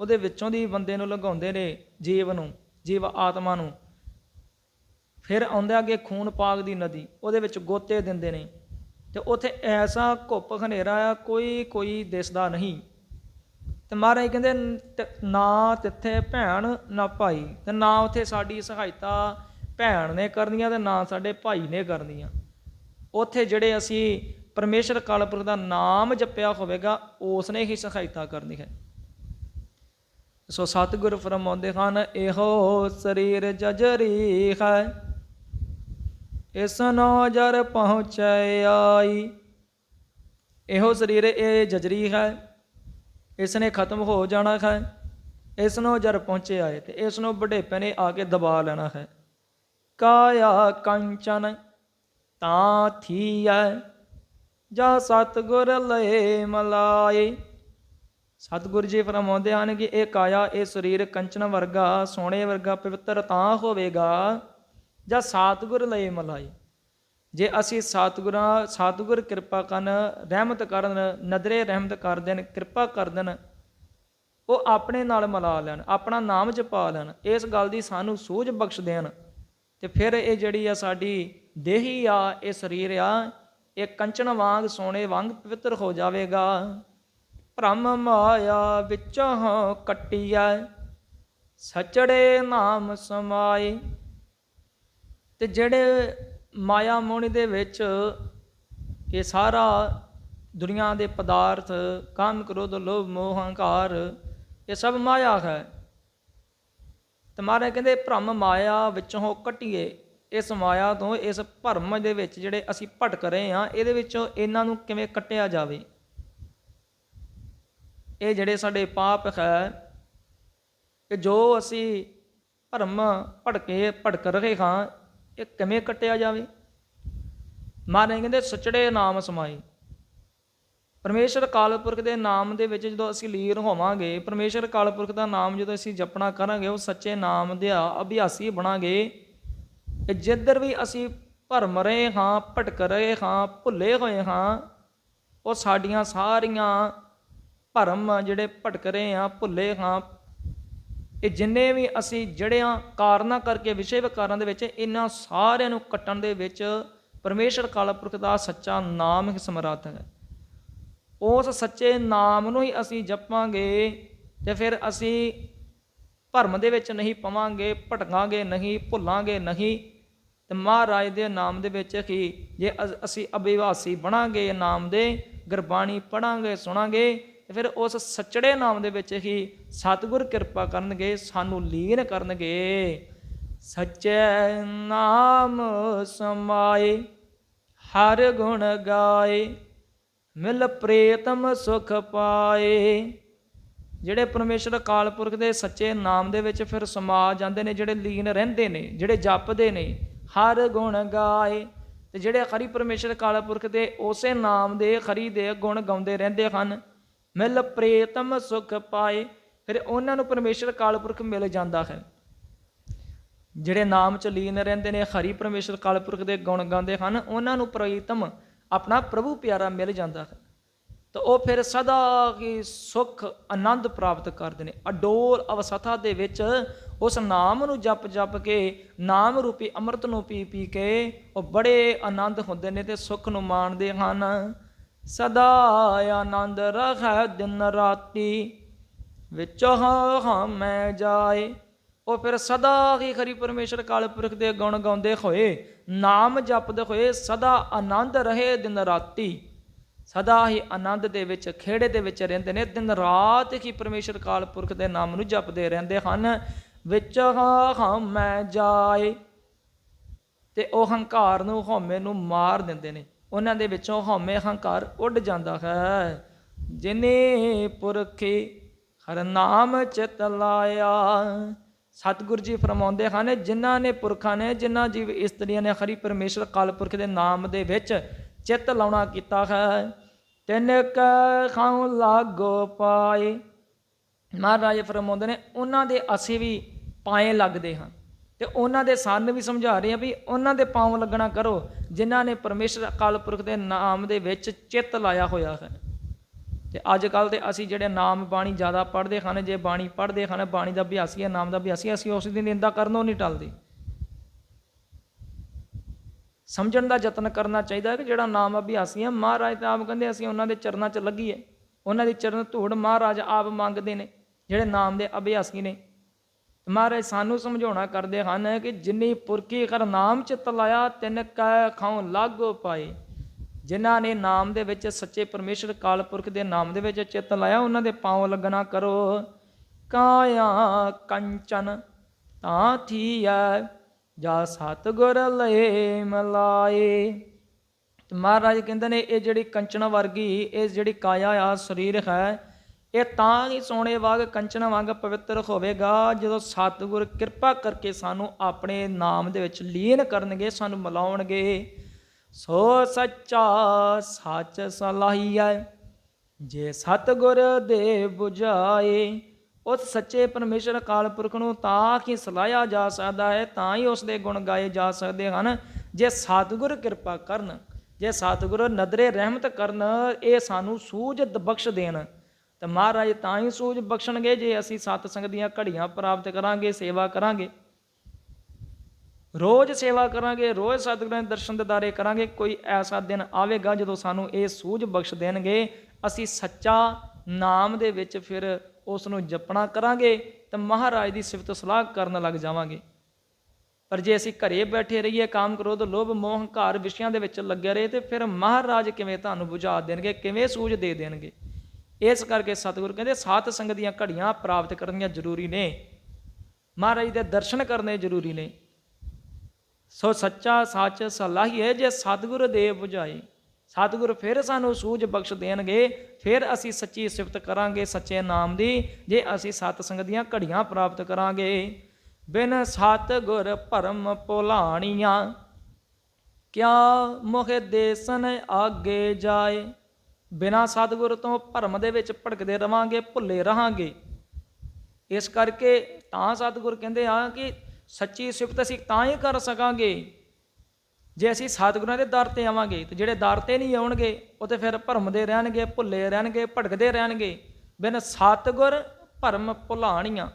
ਉਹਦੇ ਵਿੱਚੋਂ ਦੀ ਬੰਦੇ ਨੂੰ ਲੰਘਾਉਂਦੇ ਨੇ ਜੀਵ ਨੂੰ। ਜੀਵ ਆਤਮਾ ਨੂੰ। ਫਿਰ ਆਉਂਦਾ ਅੱਗੇ ਖੂਨ ਪਾਕ ਦੀ ਨਦੀ, ਉਹਦੇ ਵਿੱਚ ਗੋਤੇ ਦਿੰਦੇ ਨੇ। ਤੇ ਉੱਥੇ ਐਸਾ ਘੁੱਪ ਹਨੇਰਾ ਆ, ਕੋਈ ਕੋਈ ਦਿਸਦਾ ਨਹੀਂ। ਤੇ ਮਹਾਰਾਜ ਕਹਿੰਦੇ, ਤ- ਨਾ ਤਿੱਥੇ ਭੈਣ, ਨਾ ਭਾਈ। ਤੇ ਨਾ ਉੱਥੇ ਸਾਡੀ ਸਹਾਇਤਾ ਭੈਣ ਨੇ ਕਰਨੀਆਂ ਤੇ ਨਾ ਸਾਡੇ ਭਾਈ ਨੇ ਕਰਨੀਆਂ। ਉੱਥੇ ਜਿਹੜੇ ਅਸੀਂ ਪਰਮੇਸ਼ਰ ਕਾਲਪੁਰ ਦਾ ਨਾਮ ਜਪਿਆ ਹੋਵੇਗਾ, ਉਸ ਨੇ ਹੀ ਸਹਾਇਤਾ ਕਰਨੀ ਹੈ। ਸੋ ਸਤਿਗੁਰ ਫਰਮਾਉਂਦੇ ਹਨ, ਇਹੋ ਸਰੀਰ ਜਜਰੀ ਹੈ। ਇਸ ਨੋ ਜਰ ਪਹੁੰਚੈ ਆਈ। ਇਹੋ ਸਰੀਰ ਇਹ ਜਜਰੀ ਹੈ। ਇਸ ਨੇ ਖਤਮ ਹੋ ਜਾਣਾ ਹੈ। ਇਸ ਨੂੰ ਜਰ ਪਹੁੰਚੇ ਆਏ ਤੇ ਇਸ ਨੂੰ ਬੁਢੇਪੇ ਨੇ ਆ ਕੇ ਦਬਾ ਲੈਣਾ ਹੈ। ਕਾਇਆ ਕੰਚਨ ਤਾਂ ਥੀਐ, ਜਾ ਸਤਗੁਰ ਲਏ ਮਲਾਏ। ਸਤਿਗੁਰੂ ਜੀ ਫਰਮਾਉਂਦੇ ਹਨ ਕਿ ਇਹ ਕਾਇਆ, ਇਹ ਸਰੀਰ ਕੰਚਨ ਵਰਗਾ ਸੋਨੇ ਵਰਗਾ, ਪਵਿੱਤਰ ਤਾਂ ਹੋਵੇਗਾ ਜਾਂ ਸਤਿਗੁਰ ਲਈ ਮਲਾਈ? ਜੇ ਅਸੀਂ ਸਤਿਗੁਰਾਂ, ਸਤਿਗੁਰ ਕਿਰਪਾ ਕਰਨ, ਰਹਿਮਤ ਕਰਨ ਨਦਰੇ ਰਹਿਮਤ ਕਰ ਦੇਣ, ਕਿਰਪਾ ਕਰ ਦੇਣ, ਉਹ ਆਪਣੇ ਨਾਲ ਮਿਲਾ ਲੈਣ, ਆਪਣਾ ਨਾਮ ਜਪਾ ਲੈਣ, ਇਸ ਗੱਲ ਦੀ ਸਾਨੂੰ ਸੂਝ ਬਖਸ਼ ਦੇਣ, ਤੇ ਫਿਰ ਇਹ ਜਿਹੜੀ ਆ ਸਾਡੀ ਦੇਹੀ ਆ, ਇਹ ਸਰੀਰ ਆ, ਇਹ ਕੰਚਨ ਵਾਂਗ ਸੋਨੇ ਵਾਂਗ, ਪਵਿੱਤਰ ਹੋ ਜਾਵੇਗਾ। ਭ੍ਰਮ ਮਾਇਆ ਵਿੱਚੋਂ ਕੱਟਿਆ ਸਚੜੇ ਨਾਮ ਸਮਾਏ। ਤੇ ਜਿਹੜੇ ਮਾਇਆ ਮੋਣੀ ਦੇ ਵਿੱਚ ਇਹ ਸਾਰਾ ਦੁਨੀਆ ਦੇ ਪਦਾਰਥ ਕਾਮ ਕ੍ਰੋਧ, ਲੋਭ, ਮੋਹ, ਹੰਕਾਰ, ਇਹ ਸਭ ਮਾਇਆ ਹੈ। ਤੇ ਮਹਾਰਾਜ ਕਹਿੰਦੇ, ਭ੍ਰਮ ਮਾਇਆ ਵਿੱਚੋਂ ਕੱਟੀਏ। ਇਸ ਮਾਇਆ ਤੋਂ, ਇਸ ਭਰਮ ਦੇ ਵਿੱਚ ਜਿਹੜੇ ਅਸੀਂ ਭਟਕ ਰਹੇ ਹਾਂ, ਇਹਦੇ ਵਿੱਚੋਂ ਇਹਨਾਂ ਨੂੰ ਕਿਵੇਂ ਕੱਟਿਆ ਜਾਵੇ? ਇਹ ਜਿਹੜੇ ਸਾਡੇ ਪਾਪ ਹੈ ਕਿ ਜੋ ਅਸੀਂ ਭਰਮ ਭਟਕੇ ਭਟਕ ਰਹੇ ਹਾਂ, ਇਹ ਕਿਵੇਂ ਕੱਟਿਆ ਜਾਵੇ? ਮਹਾਰਾਜ ਕਹਿੰਦੇ, ਸਚੜੇ ਨਾਮ ਸਮਾਈ ਪਰਮੇਸ਼ਰ ਕਾਲਪੁਰਖ ਦੇ ਨਾਮ ਦੇ ਵਿੱਚ ਜਦੋਂ ਅਸੀਂ ਲੀਨ ਹੋਵਾਂਗੇ, ਪਰਮੇਸ਼ਰ ਕਾਲਪੁਰਖ ਦਾ ਨਾਮ ਜਦੋਂ ਅਸੀਂ ਜਪਣਾ ਕਰਾਂਗੇ, ਉਹ ਸੱਚੇ ਨਾਮ ਦੇ ਅਭਿਆਸੀ ਬਣਾਂਗੇ ਕਿ ਜਿੱਧਰ ਵੀ ਅਸੀਂ ਭਰਮ ਰਹੇ ਹਾਂ, ਭਟਕ ਰਹੇ ਹਾਂ, ਭੁੱਲੇ ਹੋਏ ਹਾਂ, ਉਹ ਸਾਡੀਆਂ ਸਾਰੀਆਂ ਭਰਮ ਜਿਹੜੇ ਭਟਕ ਰਹੇ ਹਾਂ ਭੁੱਲੇ ਹਾਂ। ਇਹ ਜਿੰਨੇ ਵੀ ਅਸੀਂ ਜੜਿਆਂ ਕਾਰਨਾਂ ਕਰਕੇ, ਵਿਸ਼ੇ ਵਿਕਾਰਾਂ ਦੇ ਵਿੱਚ, ਇਹਨਾਂ ਸਾਰਿਆਂ ਨੂੰ ਕੱਟਣ ਦੇ ਵਿੱਚ ਪਰਮੇਸ਼ਰ ਕਾਲਪੁਰਖ ਦਾ ਸੱਚਾ ਨਾਮ ਹੀ ਸਮਰੱਥ ਹੈ। ਉਸ ਸੱਚੇ ਨਾਮ ਨੂੰ ਹੀ ਅਸੀਂ ਜਪਾਂਗੇ ਤੇ ਫਿਰ ਅਸੀਂ ਭਰਮ ਦੇ ਵਿੱਚ ਨਹੀਂ ਪਵਾਂਗੇ, ਭਟਕਾਂਗੇ ਨਹੀਂ, ਭੁੱਲਾਂਗੇ ਨਹੀਂ। ਤੇ ਮਹਾਰਾਜ ਦੇ ਨਾਮ ਦੇ ਵਿੱਚ ਹੀ ਜੇ ਅਸ- ਅਸੀਂ ਅਭਿਵਾਸੀ ਬਣਾਂਗੇ, ਨਾਮ ਦੇ ਗੁਰਬਾਣੀ ਪੜਾਂਗੇ, ਸੁਣਾਂਗੇ ਫਿਰ ਉਸ ਸੱਚੜੇ ਨਾਮ ਦੇ ਵਿੱਚ ਹੀ ਸਤਿਗੁਰ ਕਿਰਪਾ ਕਰਨਗੇ, ਸਾਨੂੰ ਲੀਨ ਕਰਨਗੇ। ਸੱਚੇ ਨਾਮ ਸਮਾਏ, ਹਰ ਗੁਣ ਗਾਏ, ਮਿਲ ਪ੍ਰੇਤਮ ਸੁਖ ਪਾਏ। ਜਿਹੜੇ ਪਰਮੇਸ਼ਰ ਕਾਲਪੁਰਖ ਦੇ ਸੱਚੇ ਨਾਮ ਦੇ ਵਿੱਚ ਫਿਰ ਸਮਾ ਜਾਂਦੇ ਨੇ, ਜਿਹੜੇ ਲੀਨ ਰਹਿੰਦੇ ਨੇ, ਜਿਹੜੇ ਜਪਦੇ ਨੇ, ਹਰ ਗੁਣ ਗਾਏ। ਤੇ ਜਿਹੜੇ ਖਰੀ ਪਰਮੇਸ਼ਰ ਕਾਲਪੁਰਖ ਦੇ ਉਸੇ ਨਾਮ ਦੇ ਖਰੀ ਦੇ ਗੁਣ ਗਾਉਂਦੇ ਰਹਿੰਦੇ ਹਨ। ਮਿਲ ਪ੍ਰੇਤਮ ਸੁਖ ਪਾਏ, ਫਿਰ ਉਹਨਾਂ ਨੂੰ ਪਰਮੇਸ਼ਰ ਕਾਲਪੁਰਖ ਮਿਲ ਜਾਂਦਾ ਹੈ। ਜਿਹੜੇ ਨਾਮ ਚ ਲੀਨ ਰਹਿੰਦੇ ਨੇ, ਹਰੀ ਪਰਮੇਸ਼ਰ ਕਾਲਪੁਰਖ ਦੇ ਗੁਣ ਗਾਉਂਦੇ ਹਨ, ਉਹਨਾਂ ਨੂੰ ਪ੍ਰੀਤਮ ਆਪਣਾ ਪ੍ਰਭੂ ਪਿਆਰਾ ਮਿਲ ਜਾਂਦਾ ਹੈ। ਤਾਂ ਉਹ ਫਿਰ ਸਦਾ ਹੀ ਸੁਖ, ਆਨੰਦ ਪ੍ਰਾਪਤ ਕਰਦੇ ਨੇ। ਅਡੋਲ ਅਵਸਥਾ ਦੇ ਵਿੱਚ ਉਸ ਨਾਮ ਨੂੰ ਜਪ ਜਪ ਕੇ, ਨਾਮ ਰੂਪੀ ਅੰਮ੍ਰਿਤ ਨੂੰ ਪੀ ਪੀ ਕੇ, ਉਹ ਬੜੇ ਆਨੰਦ ਹੁੰਦੇ ਨੇ ਤੇ ਸੁਖ ਨੂੰ ਮਾਣਦੇ ਹਨ। ਸਦਾ ਆਨੰਦ ਰਖੈ ਦਿਨ ਰਾਤੀ, ਵਿੱਚ ਹਾਂ ਮੈਂ ਜਾਏ। ਉਹ ਫਿਰ ਸਦਾ ਹੀ ਹਰੀ ਪਰਮੇਸ਼ਰ ਕਾਲਪੁਰਖ ਦੇ ਗੁਣ ਗਾਉਂਦੇ ਹੋਏ, ਨਾਮ ਜਪਦੇ ਹੋਏ ਸਦਾ ਆਨੰਦ ਰਹੇ ਦਿਨ ਰਾਤੀ। ਸਦਾ ਹੀ ਆਨੰਦ ਦੇ ਵਿੱਚ, ਖੇੜੇ ਦੇ ਵਿੱਚ ਰਹਿੰਦੇ ਨੇ। ਦਿਨ ਰਾਤ ਹੀ ਪਰਮੇਸ਼ਰ ਕਾਲਪੁਰਖ ਦੇ ਨਾਮ ਨੂੰ ਜਪਦੇ ਰਹਿੰਦੇ ਹਨ। ਵਿੱਚ ਹਾਂ ਮੈਂ ਜਾਏ। ਤੇ ਉਹ ਹੰਕਾਰ ਨੂੰ ਹਉਮੈ ਨੂੰ ਮਾਰ ਦਿੰਦੇ ਨੇ। ਉਹਨਾਂ ਦੇ ਵਿੱਚੋਂ ਹਉਮੈ ਹੰਕਾਰ ਉੱਡ ਜਾਂਦਾ ਹੈ। ਜਿਨੇ ਪੁਰਖੇ ਹਰ ਨਾਮ ਚਿਤ ਲਾਇਆ, ਸਤਿਗੁਰੂ ਜੀ ਫਰਮਾਉਂਦੇ ਹਨ, ਜਿਨ੍ਹਾਂ ਨੇ ਪੁਰਖਾਂ ਨੇ, ਜਿਨ੍ਹਾਂ ਜੀਵ ਇਸਤਰੀਆਂ ਨੇ ਹਰੀ ਪਰਮੇਸ਼ਰ ਕਾਲਪੁਰਖ ਦੇ ਨਾਮ ਦੇ ਵਿੱਚ ਚਿੱਤ ਲਾਉਣਾ ਕੀਤਾ ਹੈ। ਤਿੰਨ ਕੈ ਖਾਉ ਲਾਗੋ ਪਾਏ। ਮਹਾਰਾਜ ਫਰਮਾਉਂਦੇ ਨੇ, ਉਹਨਾਂ ਦੇ ਅਸੀਂ ਵੀ ਪਾਏ ਲੱਗਦੇ ਹਾਂ। ਤੇ ਉਹਨਾਂ ਦੇ ਸੰਨ ਵੀ ਸਮਝਾ ਰਹੇ ਆ ਵੀ ਉਹਨਾਂ ਦੇ ਪਾਉ ਲੱਗਣਾ ਕਰੋ, ਜਿਨ੍ਹਾਂ ਨੇ ਪਰਮੇਸ਼ਰ ਅਕਾਲ ਪੁਰਖ ਦੇ ਨਾਮ ਦੇ ਵਿੱਚ ਚਿੱਤ ਲਾਇਆ ਹੋਇਆ ਹੈ। ਤੇ ਅੱਜ ਕੱਲ ਤੇ ਅਸੀਂ ਜਿਹੜੇ ਨਾਮ ਬਾਣੀ ਜ਼ਿਆਦਾ ਪੜ੍ਹਦੇ ਹਨ, ਜੇ ਬਾਣੀ ਪੜ੍ਹਦੇ ਹਨ, ਬਾਣੀ ਦਾ ਅਭਿਆਸੀ ਹੈ, ਨਾਮ ਦਾ ਅਭਿਆਸੀ ਅਸੀਂ ਉਸ ਦੀ ਨਿੰਦਾ ਕਰਨੋਂ ਨਹੀਂ ਟਲਦੇ। ਸਮਝਣ ਦਾ ਯਤਨ ਕਰਨਾ ਚਾਹੀਦਾ ਹੈ ਕਿ ਜਿਹੜਾ ਨਾਮ ਅਭਿਆਸੀ ਹੈ, ਮਹਾਰਾਜ ਤਾਂ ਆਪ ਕਹਿੰਦੇ ਅਸੀਂ ਉਹਨਾਂ ਦੇ ਚਰਨਾਂ 'ਚ ਲੱਗੀਏ ਉਹਨਾਂ ਦੀ ਚਰਨ ਧੂੜ ਮਹਾਰਾਜ ਆਪ ਮੰਗਦੇ ਨੇ, ਜਿਹੜੇ ਨਾਮ ਦੇ ਅਭਿਆਸੀ ਨੇ। ਮਹਾਰਾਜ ਸਾਨੂੰ ਸਮਝਾਉਣਾ ਕਰਦੇ ਹਨ ਕਿ ਜਿਨੀ ਪੁਰਖੀ ਕਰ ਨਾਮ ਚਿਤ ਲਾਇਆ, ਤਿੰਨ ਕੈ ਖਾਉ ਲਾਗੋ ਪਾਏ। ਜਿਨ੍ਹਾਂ ਨੇ ਨਾਮ ਦੇ ਵਿੱਚ ਸੱਚੇ ਪਰਮੇਸ਼ਰ ਕਾਲਪੁਰਖ ਦੇ ਨਾਮ ਦੇ ਵਿੱਚ ਚਿੱਤ ਲਾਇਆ, ਉਹਨਾਂ ਦੇ ਪਾਉ ਲੱਗਣਾ ਕਰੋ। ਕਾਇਆ ਕੰਚਨ ਤਾਂ ਥੀਐ, ਜਾ ਸਤਿਗੁਰ ਲਏ। ਮਲਾਏ ਮਹਾਰਾਜ ਕਹਿੰਦੇ ਨੇ, ਇਹ ਜਿਹੜੀ ਕੰਚਨ ਵਰਗੀ, ਇਹ ਜਿਹੜੀ ਕਾਇਆ ਆ, ਸਰੀਰ ਹੈ ਇਹ ਤਾਂ ਹੀ ਸੋਨੇ ਵਾਂਗ ਕੰਚਨ ਵਾਂਗ ਪਵਿੱਤਰ ਹੋਵੇਗਾ। ਜਦੋਂ ਸਤਿਗੁਰ ਕਿਰਪਾ ਕਰਕੇ ਸਾਨੂੰ ਆਪਣੇ ਨਾਮ ਦੇ ਵਿੱਚ ਲੀਨ ਕਰਨਗੇ, ਸਾਨੂੰ ਮਿਲਾਉਣਗੇ। ਸੋ ਸੱਚਾ ਸੱਚ ਸਲਾਹੀਐ, ਜੇ ਸਤਿਗੁਰ ਦੇ 부ਝਾਏ ਉਸ ਸੱਚੇ ਪਰਮੇਸ਼ਰ ਅਕਾਲ ਪੁਰਖ ਨੂੰ ਤਾਂ ਕਿ ਸਲਾਹਿਆ ਜਾ ਸਕਦਾ ਹੈ, ਤਾਂ ਹੀ ਉਸ ਦੇ ਗੁਣ ਗਾਏ ਜਾ ਸਕਦੇ ਹਨ। ਜੇ ਸਤਿਗੁਰ ਕਿਰਪਾ ਕਰਨ, ਜੇ ਸਤਿਗੁਰ ਨਦਰੇ ਰਹਿਮਤ ਕਰਨ, ਇਹ ਸਾਨੂੰ ਸੂਝ ਦ- ਬਖਸ਼ ਦੇਣ। ਤਾਂ ਮਹਾਰਾਜ ਤਾਂ ਹੀ ਸੂਝ ਬਖਸ਼ਣਗੇ ਜੇ ਅਸੀਂ ਸਤ ਸੰਗ ਦੀਆਂ ਘੜੀਆਂ ਪ੍ਰਾਪਤ ਕਰਾਂਗੇ, ਸੇਵਾ ਕਰਾਂਗੇ। ਰੋਜ਼ ਸੇਵਾ ਕਰਾਂਗੇ, ਰੋਜ਼ ਸਤਿਗੁਰਾਂ ਦੇ ਦਰਸ਼ਨ ਦਿਦਾਰੇ ਕਰਾਂਗੇ, ਕੋਈ ਐਸਾ ਦਿਨ ਆਵੇਗਾ ਜਦੋਂ ਸਾਨੂੰ ਇਹ ਸੂਝ ਬਖਸ਼ ਦੇਣਗੇ। ਅਸੀਂ ਸੱਚਾ ਨਾਮ ਦੇ ਵਿੱਚ ਫਿਰ ਉਸ ਨੂੰ ਜਪਣਾ ਕਰਾਂਗੇ ਤਾਂ ਮਹਾਰਾਜ ਦੀ ਸਿਫਤ ਸਲਾਹ ਕਰਨ ਲੱਗ ਜਾਵਾਂਗੇ। ਪਰ ਜੇ ਅਸੀਂ ਘਰੇ ਬੈਠੇ ਰਹੀਏ, ਕਾਮ ਕ੍ਰੋਧ, ਲੋਭ, ਮੋਹ, ਹੰਕਾਰ ਵਿਸ਼ਿਆਂ ਦੇ ਵਿੱਚ ਲੱਗੇ ਰਹੇ ਤੇ ਫਿਰ ਮਹਾਰਾਜ ਕਿਵੇਂ ਤੁਹਾਨੂੰ ਬੁਝਾ ਦੇਣਗੇ, ਕਿਵੇਂ ਸੂਝ ਦੇ ਦੇਣਗੇ? ਇਸ ਕਰਕੇ ਸਤਿਗੁਰ ਕਹਿੰਦੇ ਸਾਧ ਸੰਗਤ ਦੀਆਂ ਘੜੀਆਂ ਪ੍ਰਾਪਤ ਕਰਨੀਆਂ ਜ਼ਰੂਰੀ ਨੇ। ਮਹਾਰਾਜ ਦੇ ਦਰਸ਼ਨ ਕਰਨੇ ਜ਼ਰੂਰੀ ਨੇ। ਸੋ ਸੱਚਾ ਸੱਚ ਸਲਾਹੀ ਹੈ ਜੇ ਸਤਿਗੁਰ ਦੇ 부ਝਾਏ ਸਤਿਗੁਰ ਫਿਰ ਸਾਨੂੰ ਸੂਝ ਬਖਸ਼ ਦੇਣਗੇ, ਫਿਰ ਅਸੀਂ ਸੱਚੀ ਸਿਫਤ ਕਰਾਂਗੇ ਸੱਚੇ ਨਾਮ ਦੀ, ਜੇ ਅਸੀਂ ਸਤ ਸੰਗ ਦੀਆਂ ਘੜੀਆਂ ਪ੍ਰਾਪਤ ਕਰਾਂਗੇ। ਬਿਨ ਸਤਿਗੁਰ ਭਰਮ ਭੁਲਾਣੀਆਂ, ਕਿਆ ਮੋਹਿ ਦੇਸਨ ਆਗੇ ਜਾਏ। ਬਿਨਾਂ ਸਤਿਗੁਰ ਤੋਂ ਭਰਮ ਦੇ ਵਿੱਚ ਭਟਕਦੇ ਰਵਾਂਗੇ, ਭੁੱਲੇ ਰਹਾਂਗੇ। ਇਸ ਕਰਕੇ ਤਾਂ ਸਤਿਗੁਰ ਕਹਿੰਦੇ ਆ ਕਿ ਸੱਚੀ ਸਿਫਤ ਅਸੀਂ ਤਾਂ ਹੀ ਕਰ ਸਕਾਂਗੇ, ਜੇ ਅਸੀਂ ਸਤਿਗੁਰਾਂ ਦੇ ਦਰ ਤੇ ਆਵਾਂਗੇ। ਤੇ ਜਿਹੜੇ ਦਰ ਤੇ ਨਹੀਂ ਆਉਣਗੇ, ਉਹ ਤੇ ਫਿਰ ਭਰਮਦੇ ਰਹਿਣਗੇ, ਭੁੱਲੇ ਰਹਿਣਗੇ ਭਟਕਦੇ ਰਹਿਣਗੇ। ਬਿਨ ਸਤਿਗੁਰ ਭਰਮ ਭੁਲਾਣੀਆਂ।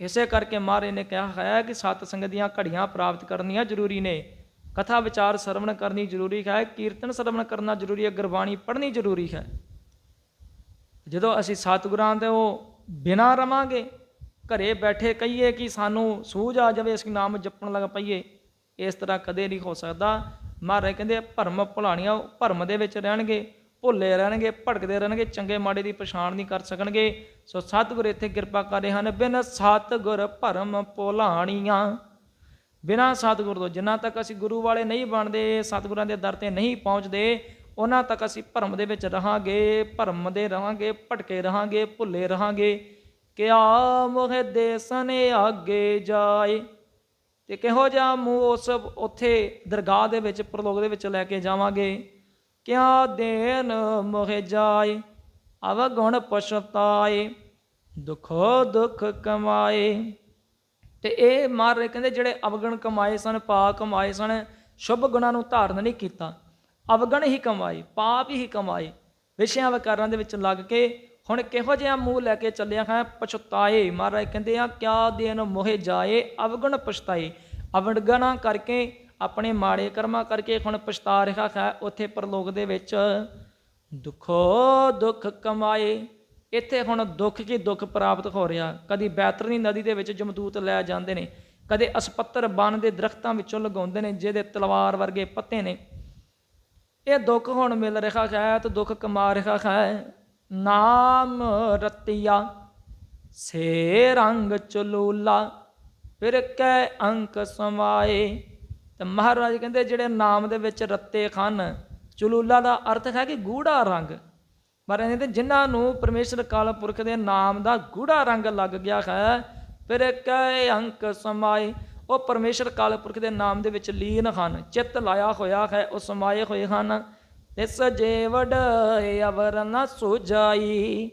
ਇਸੇ ਕਰਕੇ ਮਹਾਰਾਜ ਨੇ ਕਿਹਾ ਹੈ ਕਿ ਸਤ ਸੰਗਤ ਦੀਆਂ ਘੜੀਆਂ ਪ੍ਰਾਪਤ ਕਰਨੀਆਂ ਜ਼ਰੂਰੀ ਨੇ। ਕਥਾ ਵਿਚਾਰ ਸਰਵਣ ਕਰਨੀ ਜ਼ਰੂਰੀ ਹੈ, ਕੀਰਤਨ ਸਰਵਣ ਕਰਨਾ ਜ਼ਰੂਰੀ ਹੈ, ਗੁਰਬਾਣੀ ਪੜ੍ਹਨੀ ਜ਼ਰੂਰੀ ਹੈ। ਜਦੋਂ ਅਸੀਂ ਸਤਿਗੁਰਾਂ ਦੇ ਉਹ ਬਿਨਾ ਰਵਾਂਗੇ, ਘਰੇ ਬੈਠੇ ਕਹੀਏ ਕਿ ਸਾਨੂੰ ਸੂਝ ਆ ਜਾਵੇ, ਅਸੀਂ ਨਾਮ ਜਪਣ ਲੱਗ ਪਈਏ, ਇਸ ਤਰ੍ਹਾਂ ਕਦੇ ਨਹੀਂ ਹੋ ਸਕਦਾ। ਮਹਾਰਾਜ ਕਹਿੰਦੇ ਭਰਮ ਭੁਲਾਣੀਆਂ ਉਹ ਭਰਮ ਦੇ ਵਿੱਚ ਰਹਿਣਗੇ, ਭੁੱਲੇ ਰਹਿਣਗੇ ਭਟਕਦੇ ਰਹਿਣਗੇ, ਚੰਗੇ ਮਾੜੇ ਦੀ ਪਛਾਣ ਨਹੀਂ ਕਰ ਸਕਣਗੇ। ਸੋ ਸਤਿਗੁਰ ਇੱਥੇ ਕਿਰਪਾ ਕਰ ਰਹੇ ਹਨ, ਬਿਨ ਸਤਿਗੁਰ ਭਰਮ ਭੁਲਾਣੀਆਂ। ਬਿਨਾ ਸਤਿਗੁਰ ਤੋਂ, ਜਿੰਨਾ ਤੱਕ ਅਸੀਂ ਗੁਰੂ ਵਾਲੇ ਨਹੀਂ ਬਣਦੇ, ਸਤਿਗੁਰਾਂ ਦੇ ਦਰ ਤੇ ਨਹੀਂ ਪਹੁੰਚਦੇ, ਉਹਨਾਂ ਤੱਕ ਅਸੀਂ ਭਰਮ ਦੇ ਵਿੱਚ ਰਹਾਂਗੇ, ਭਰਮ ਦੇ ਰਹਾਂਗੇ, ਭਟਕੇ ਰਹਾਂਗੇ, ਭੁੱਲੇ ਰਹਾਂਗੇ। ਕਿਆ ਮੋਹ ਦੇਸਨ ਆਗੇ ਜਾਏ? ਤੇ ਕਿਹੋ ਜਿਹਾ ਮੂੰਹ ਉਸ ਉੱਥੇ ਦਰਗਾਹ ਦੇ ਵਿੱਚ, ਪ੍ਰਲੋਕ ਦੇ ਵਿੱਚ ਲੈ ਕੇ ਜਾਵਾਂਗੇ? ਕਿਆ ਦੇਨ ਮੋਹ ਜਾਏ? ਅਵਗੁਣ ਪਛਤਾਏ, ਦੁਖੋ ਦੁਖ ਕਮਾਏ। ਤੇ ਇਹ ਮਾਰ ਰਹੇ, ਕਹਿੰਦੇ ਜਿਹੜੇ ਅਵਗਣ ਕਮਾਏ ਸਨ, ਪਾਪ ਕਮਾਏ ਸਨ, ਸ਼ੁਭ ਗੁਣਾਂ ਨੂੰ ਧਾਰਨ ਨਹੀਂ ਕੀਤਾ। ਅਵਗਣ ਹੀ ਕਮਾਏ, ਪਾਪ ਹੀ ਕਮਾਏ। ਵਿਸ਼ਿਆਂ ਵਿਕਾਰਾਂ ਦੇ ਵਿੱਚ ਲੱਗ ਕੇ ਹੁਣ ਕਿਹੋ ਜਿਹਾ ਮੂੰਹ ਲੈ ਕੇ ਚੱਲਿਆ ਹੈ? ਪਛਤਾਏ। ਮਹਾਰਾਜ ਕਹਿੰਦੇ ਆ, ਕਿਆ ਦੇਨ ਮੋਹੇ ਜਾਏ, ਅਵਗਣ ਪਛਤਾਏ। ਅਵਗਣਾ ਕਰਕੇ, ਆਪਣੇ ਮਾੜੇ ਕਰਮਾਂ ਕਰਕੇ ਹੁਣ ਪਛਤਾ ਰਿਹਾ ਹੈ। ਉੱਥੇ ਪਰਲੋਕ ਦੇ ਵਿੱਚ ਦੁਖੋ ਦੁੱਖ ਕਮਾਏ। ਇੱਥੇ ਹੁਣ ਦੁੱਖ ਕੀ ਦੁੱਖ ਪ੍ਰਾਪਤ ਹੋ ਰਿਹਾ। ਕਦੀ ਬੈਤਰਨੀ ਨਦੀ ਦੇ ਵਿੱਚ ਜਮਦੂਤ ਲੈ ਜਾਂਦੇ ਨੇ। ਕਦੇ ਅਸਪੱਤਰ ਬਨ ਦੇ ਦਰਖਤਾਂ ਵਿੱਚੋਂ ਲਗਾਉਂਦੇ ਨੇ, ਜਿਹਦੇ ਤਲਵਾਰ ਵਰਗੇ ਪੱਤੇ ਨੇ। ਇਹ ਦੁੱਖ ਹੁਣ ਮਿਲ ਰਿਹਾ ਹੈ ਤੇ ਦੁੱਖ ਕਮਾ ਰਿਹਾ ਹੈ। ਨਾਮ ਰਤਿਆ, ਸੇ ਰੰਗ ਚਲੂਲਾ, ਫਿਰ ਕੈ ਅੰਕ ਸਮਾਏ। ਤੇ ਮਹਾਰਾਜ ਕਹਿੰਦੇ ਜਿਹੜੇ ਨਾਮ ਦੇ ਵਿੱਚ ਰੱਤੇ ਖਨ, ਚਲੂਲਾ ਦਾ ਅਰਥ ਹੈ ਕਿ ਗੂੜਾ ਰੰਗ। ਪਰ ਇਹਦੇ ਜਿਨ੍ਹਾਂ ਨੂੰ ਪਰਮੇਸ਼ਰ ਕਾਲ ਪੁਰਖ ਦੇ ਨਾਮ ਦਾ ਗੂੜਾ ਰੰਗ ਲੱਗ ਗਿਆ ਹੈ, ਫਿਰ ਕੈ ਅੰਕ ਸਮਾਏ, ਉਹ ਪਰਮੇਸ਼ਰ ਕਾਲ ਪੁਰਖ ਦੇ ਨਾਮ ਦੇ ਵਿੱਚ ਲੀਨ ਹਨ, ਚਿੱਤ ਲਾਇਆ ਹੋਇਆ ਹੈ, ਉਹ ਸਮਾਏ ਹੋਏ ਹਨ। ਤਿਸ ਜੇ ਅਵਰ ਨ ਸੁਜਾਈ।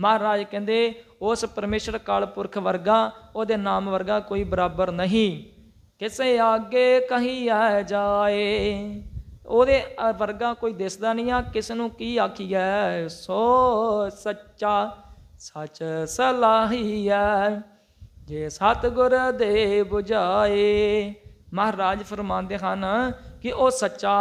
ਮਹਾਰਾਜ ਕਹਿੰਦੇ, ਉਸ ਪਰਮੇਸ਼ਰ ਕਾਲ ਪੁਰਖ ਵਰਗਾ, ਉਹਦੇ ਨਾਮ ਵਰਗਾ ਕੋਈ ਬਰਾਬਰ ਨਹੀਂ। ਕਿਸੇ ਆਗੇ ਕਹੀ ਆ ਜਾਏ। ਉਹਦੇ ਵਰਗਾ ਕੋਈ ਦਿਸਦਾ ਨਹੀਂ ਆ, ਕਿਸ ਨੂੰ ਕੀ ਆਖੀਐ? ਸੋ ਸੱਚਾ ਸੱਚ ਸਲਾਹੀਐ, ਜੇ ਸਤਿਗੁਰ ਦੇ 부ਝਾਏ ਮਹਾਰਾਜ ਫਰਮਾਉਂਦੇ ਹਨ ਕਿ ਉਹ ਸੱਚਾ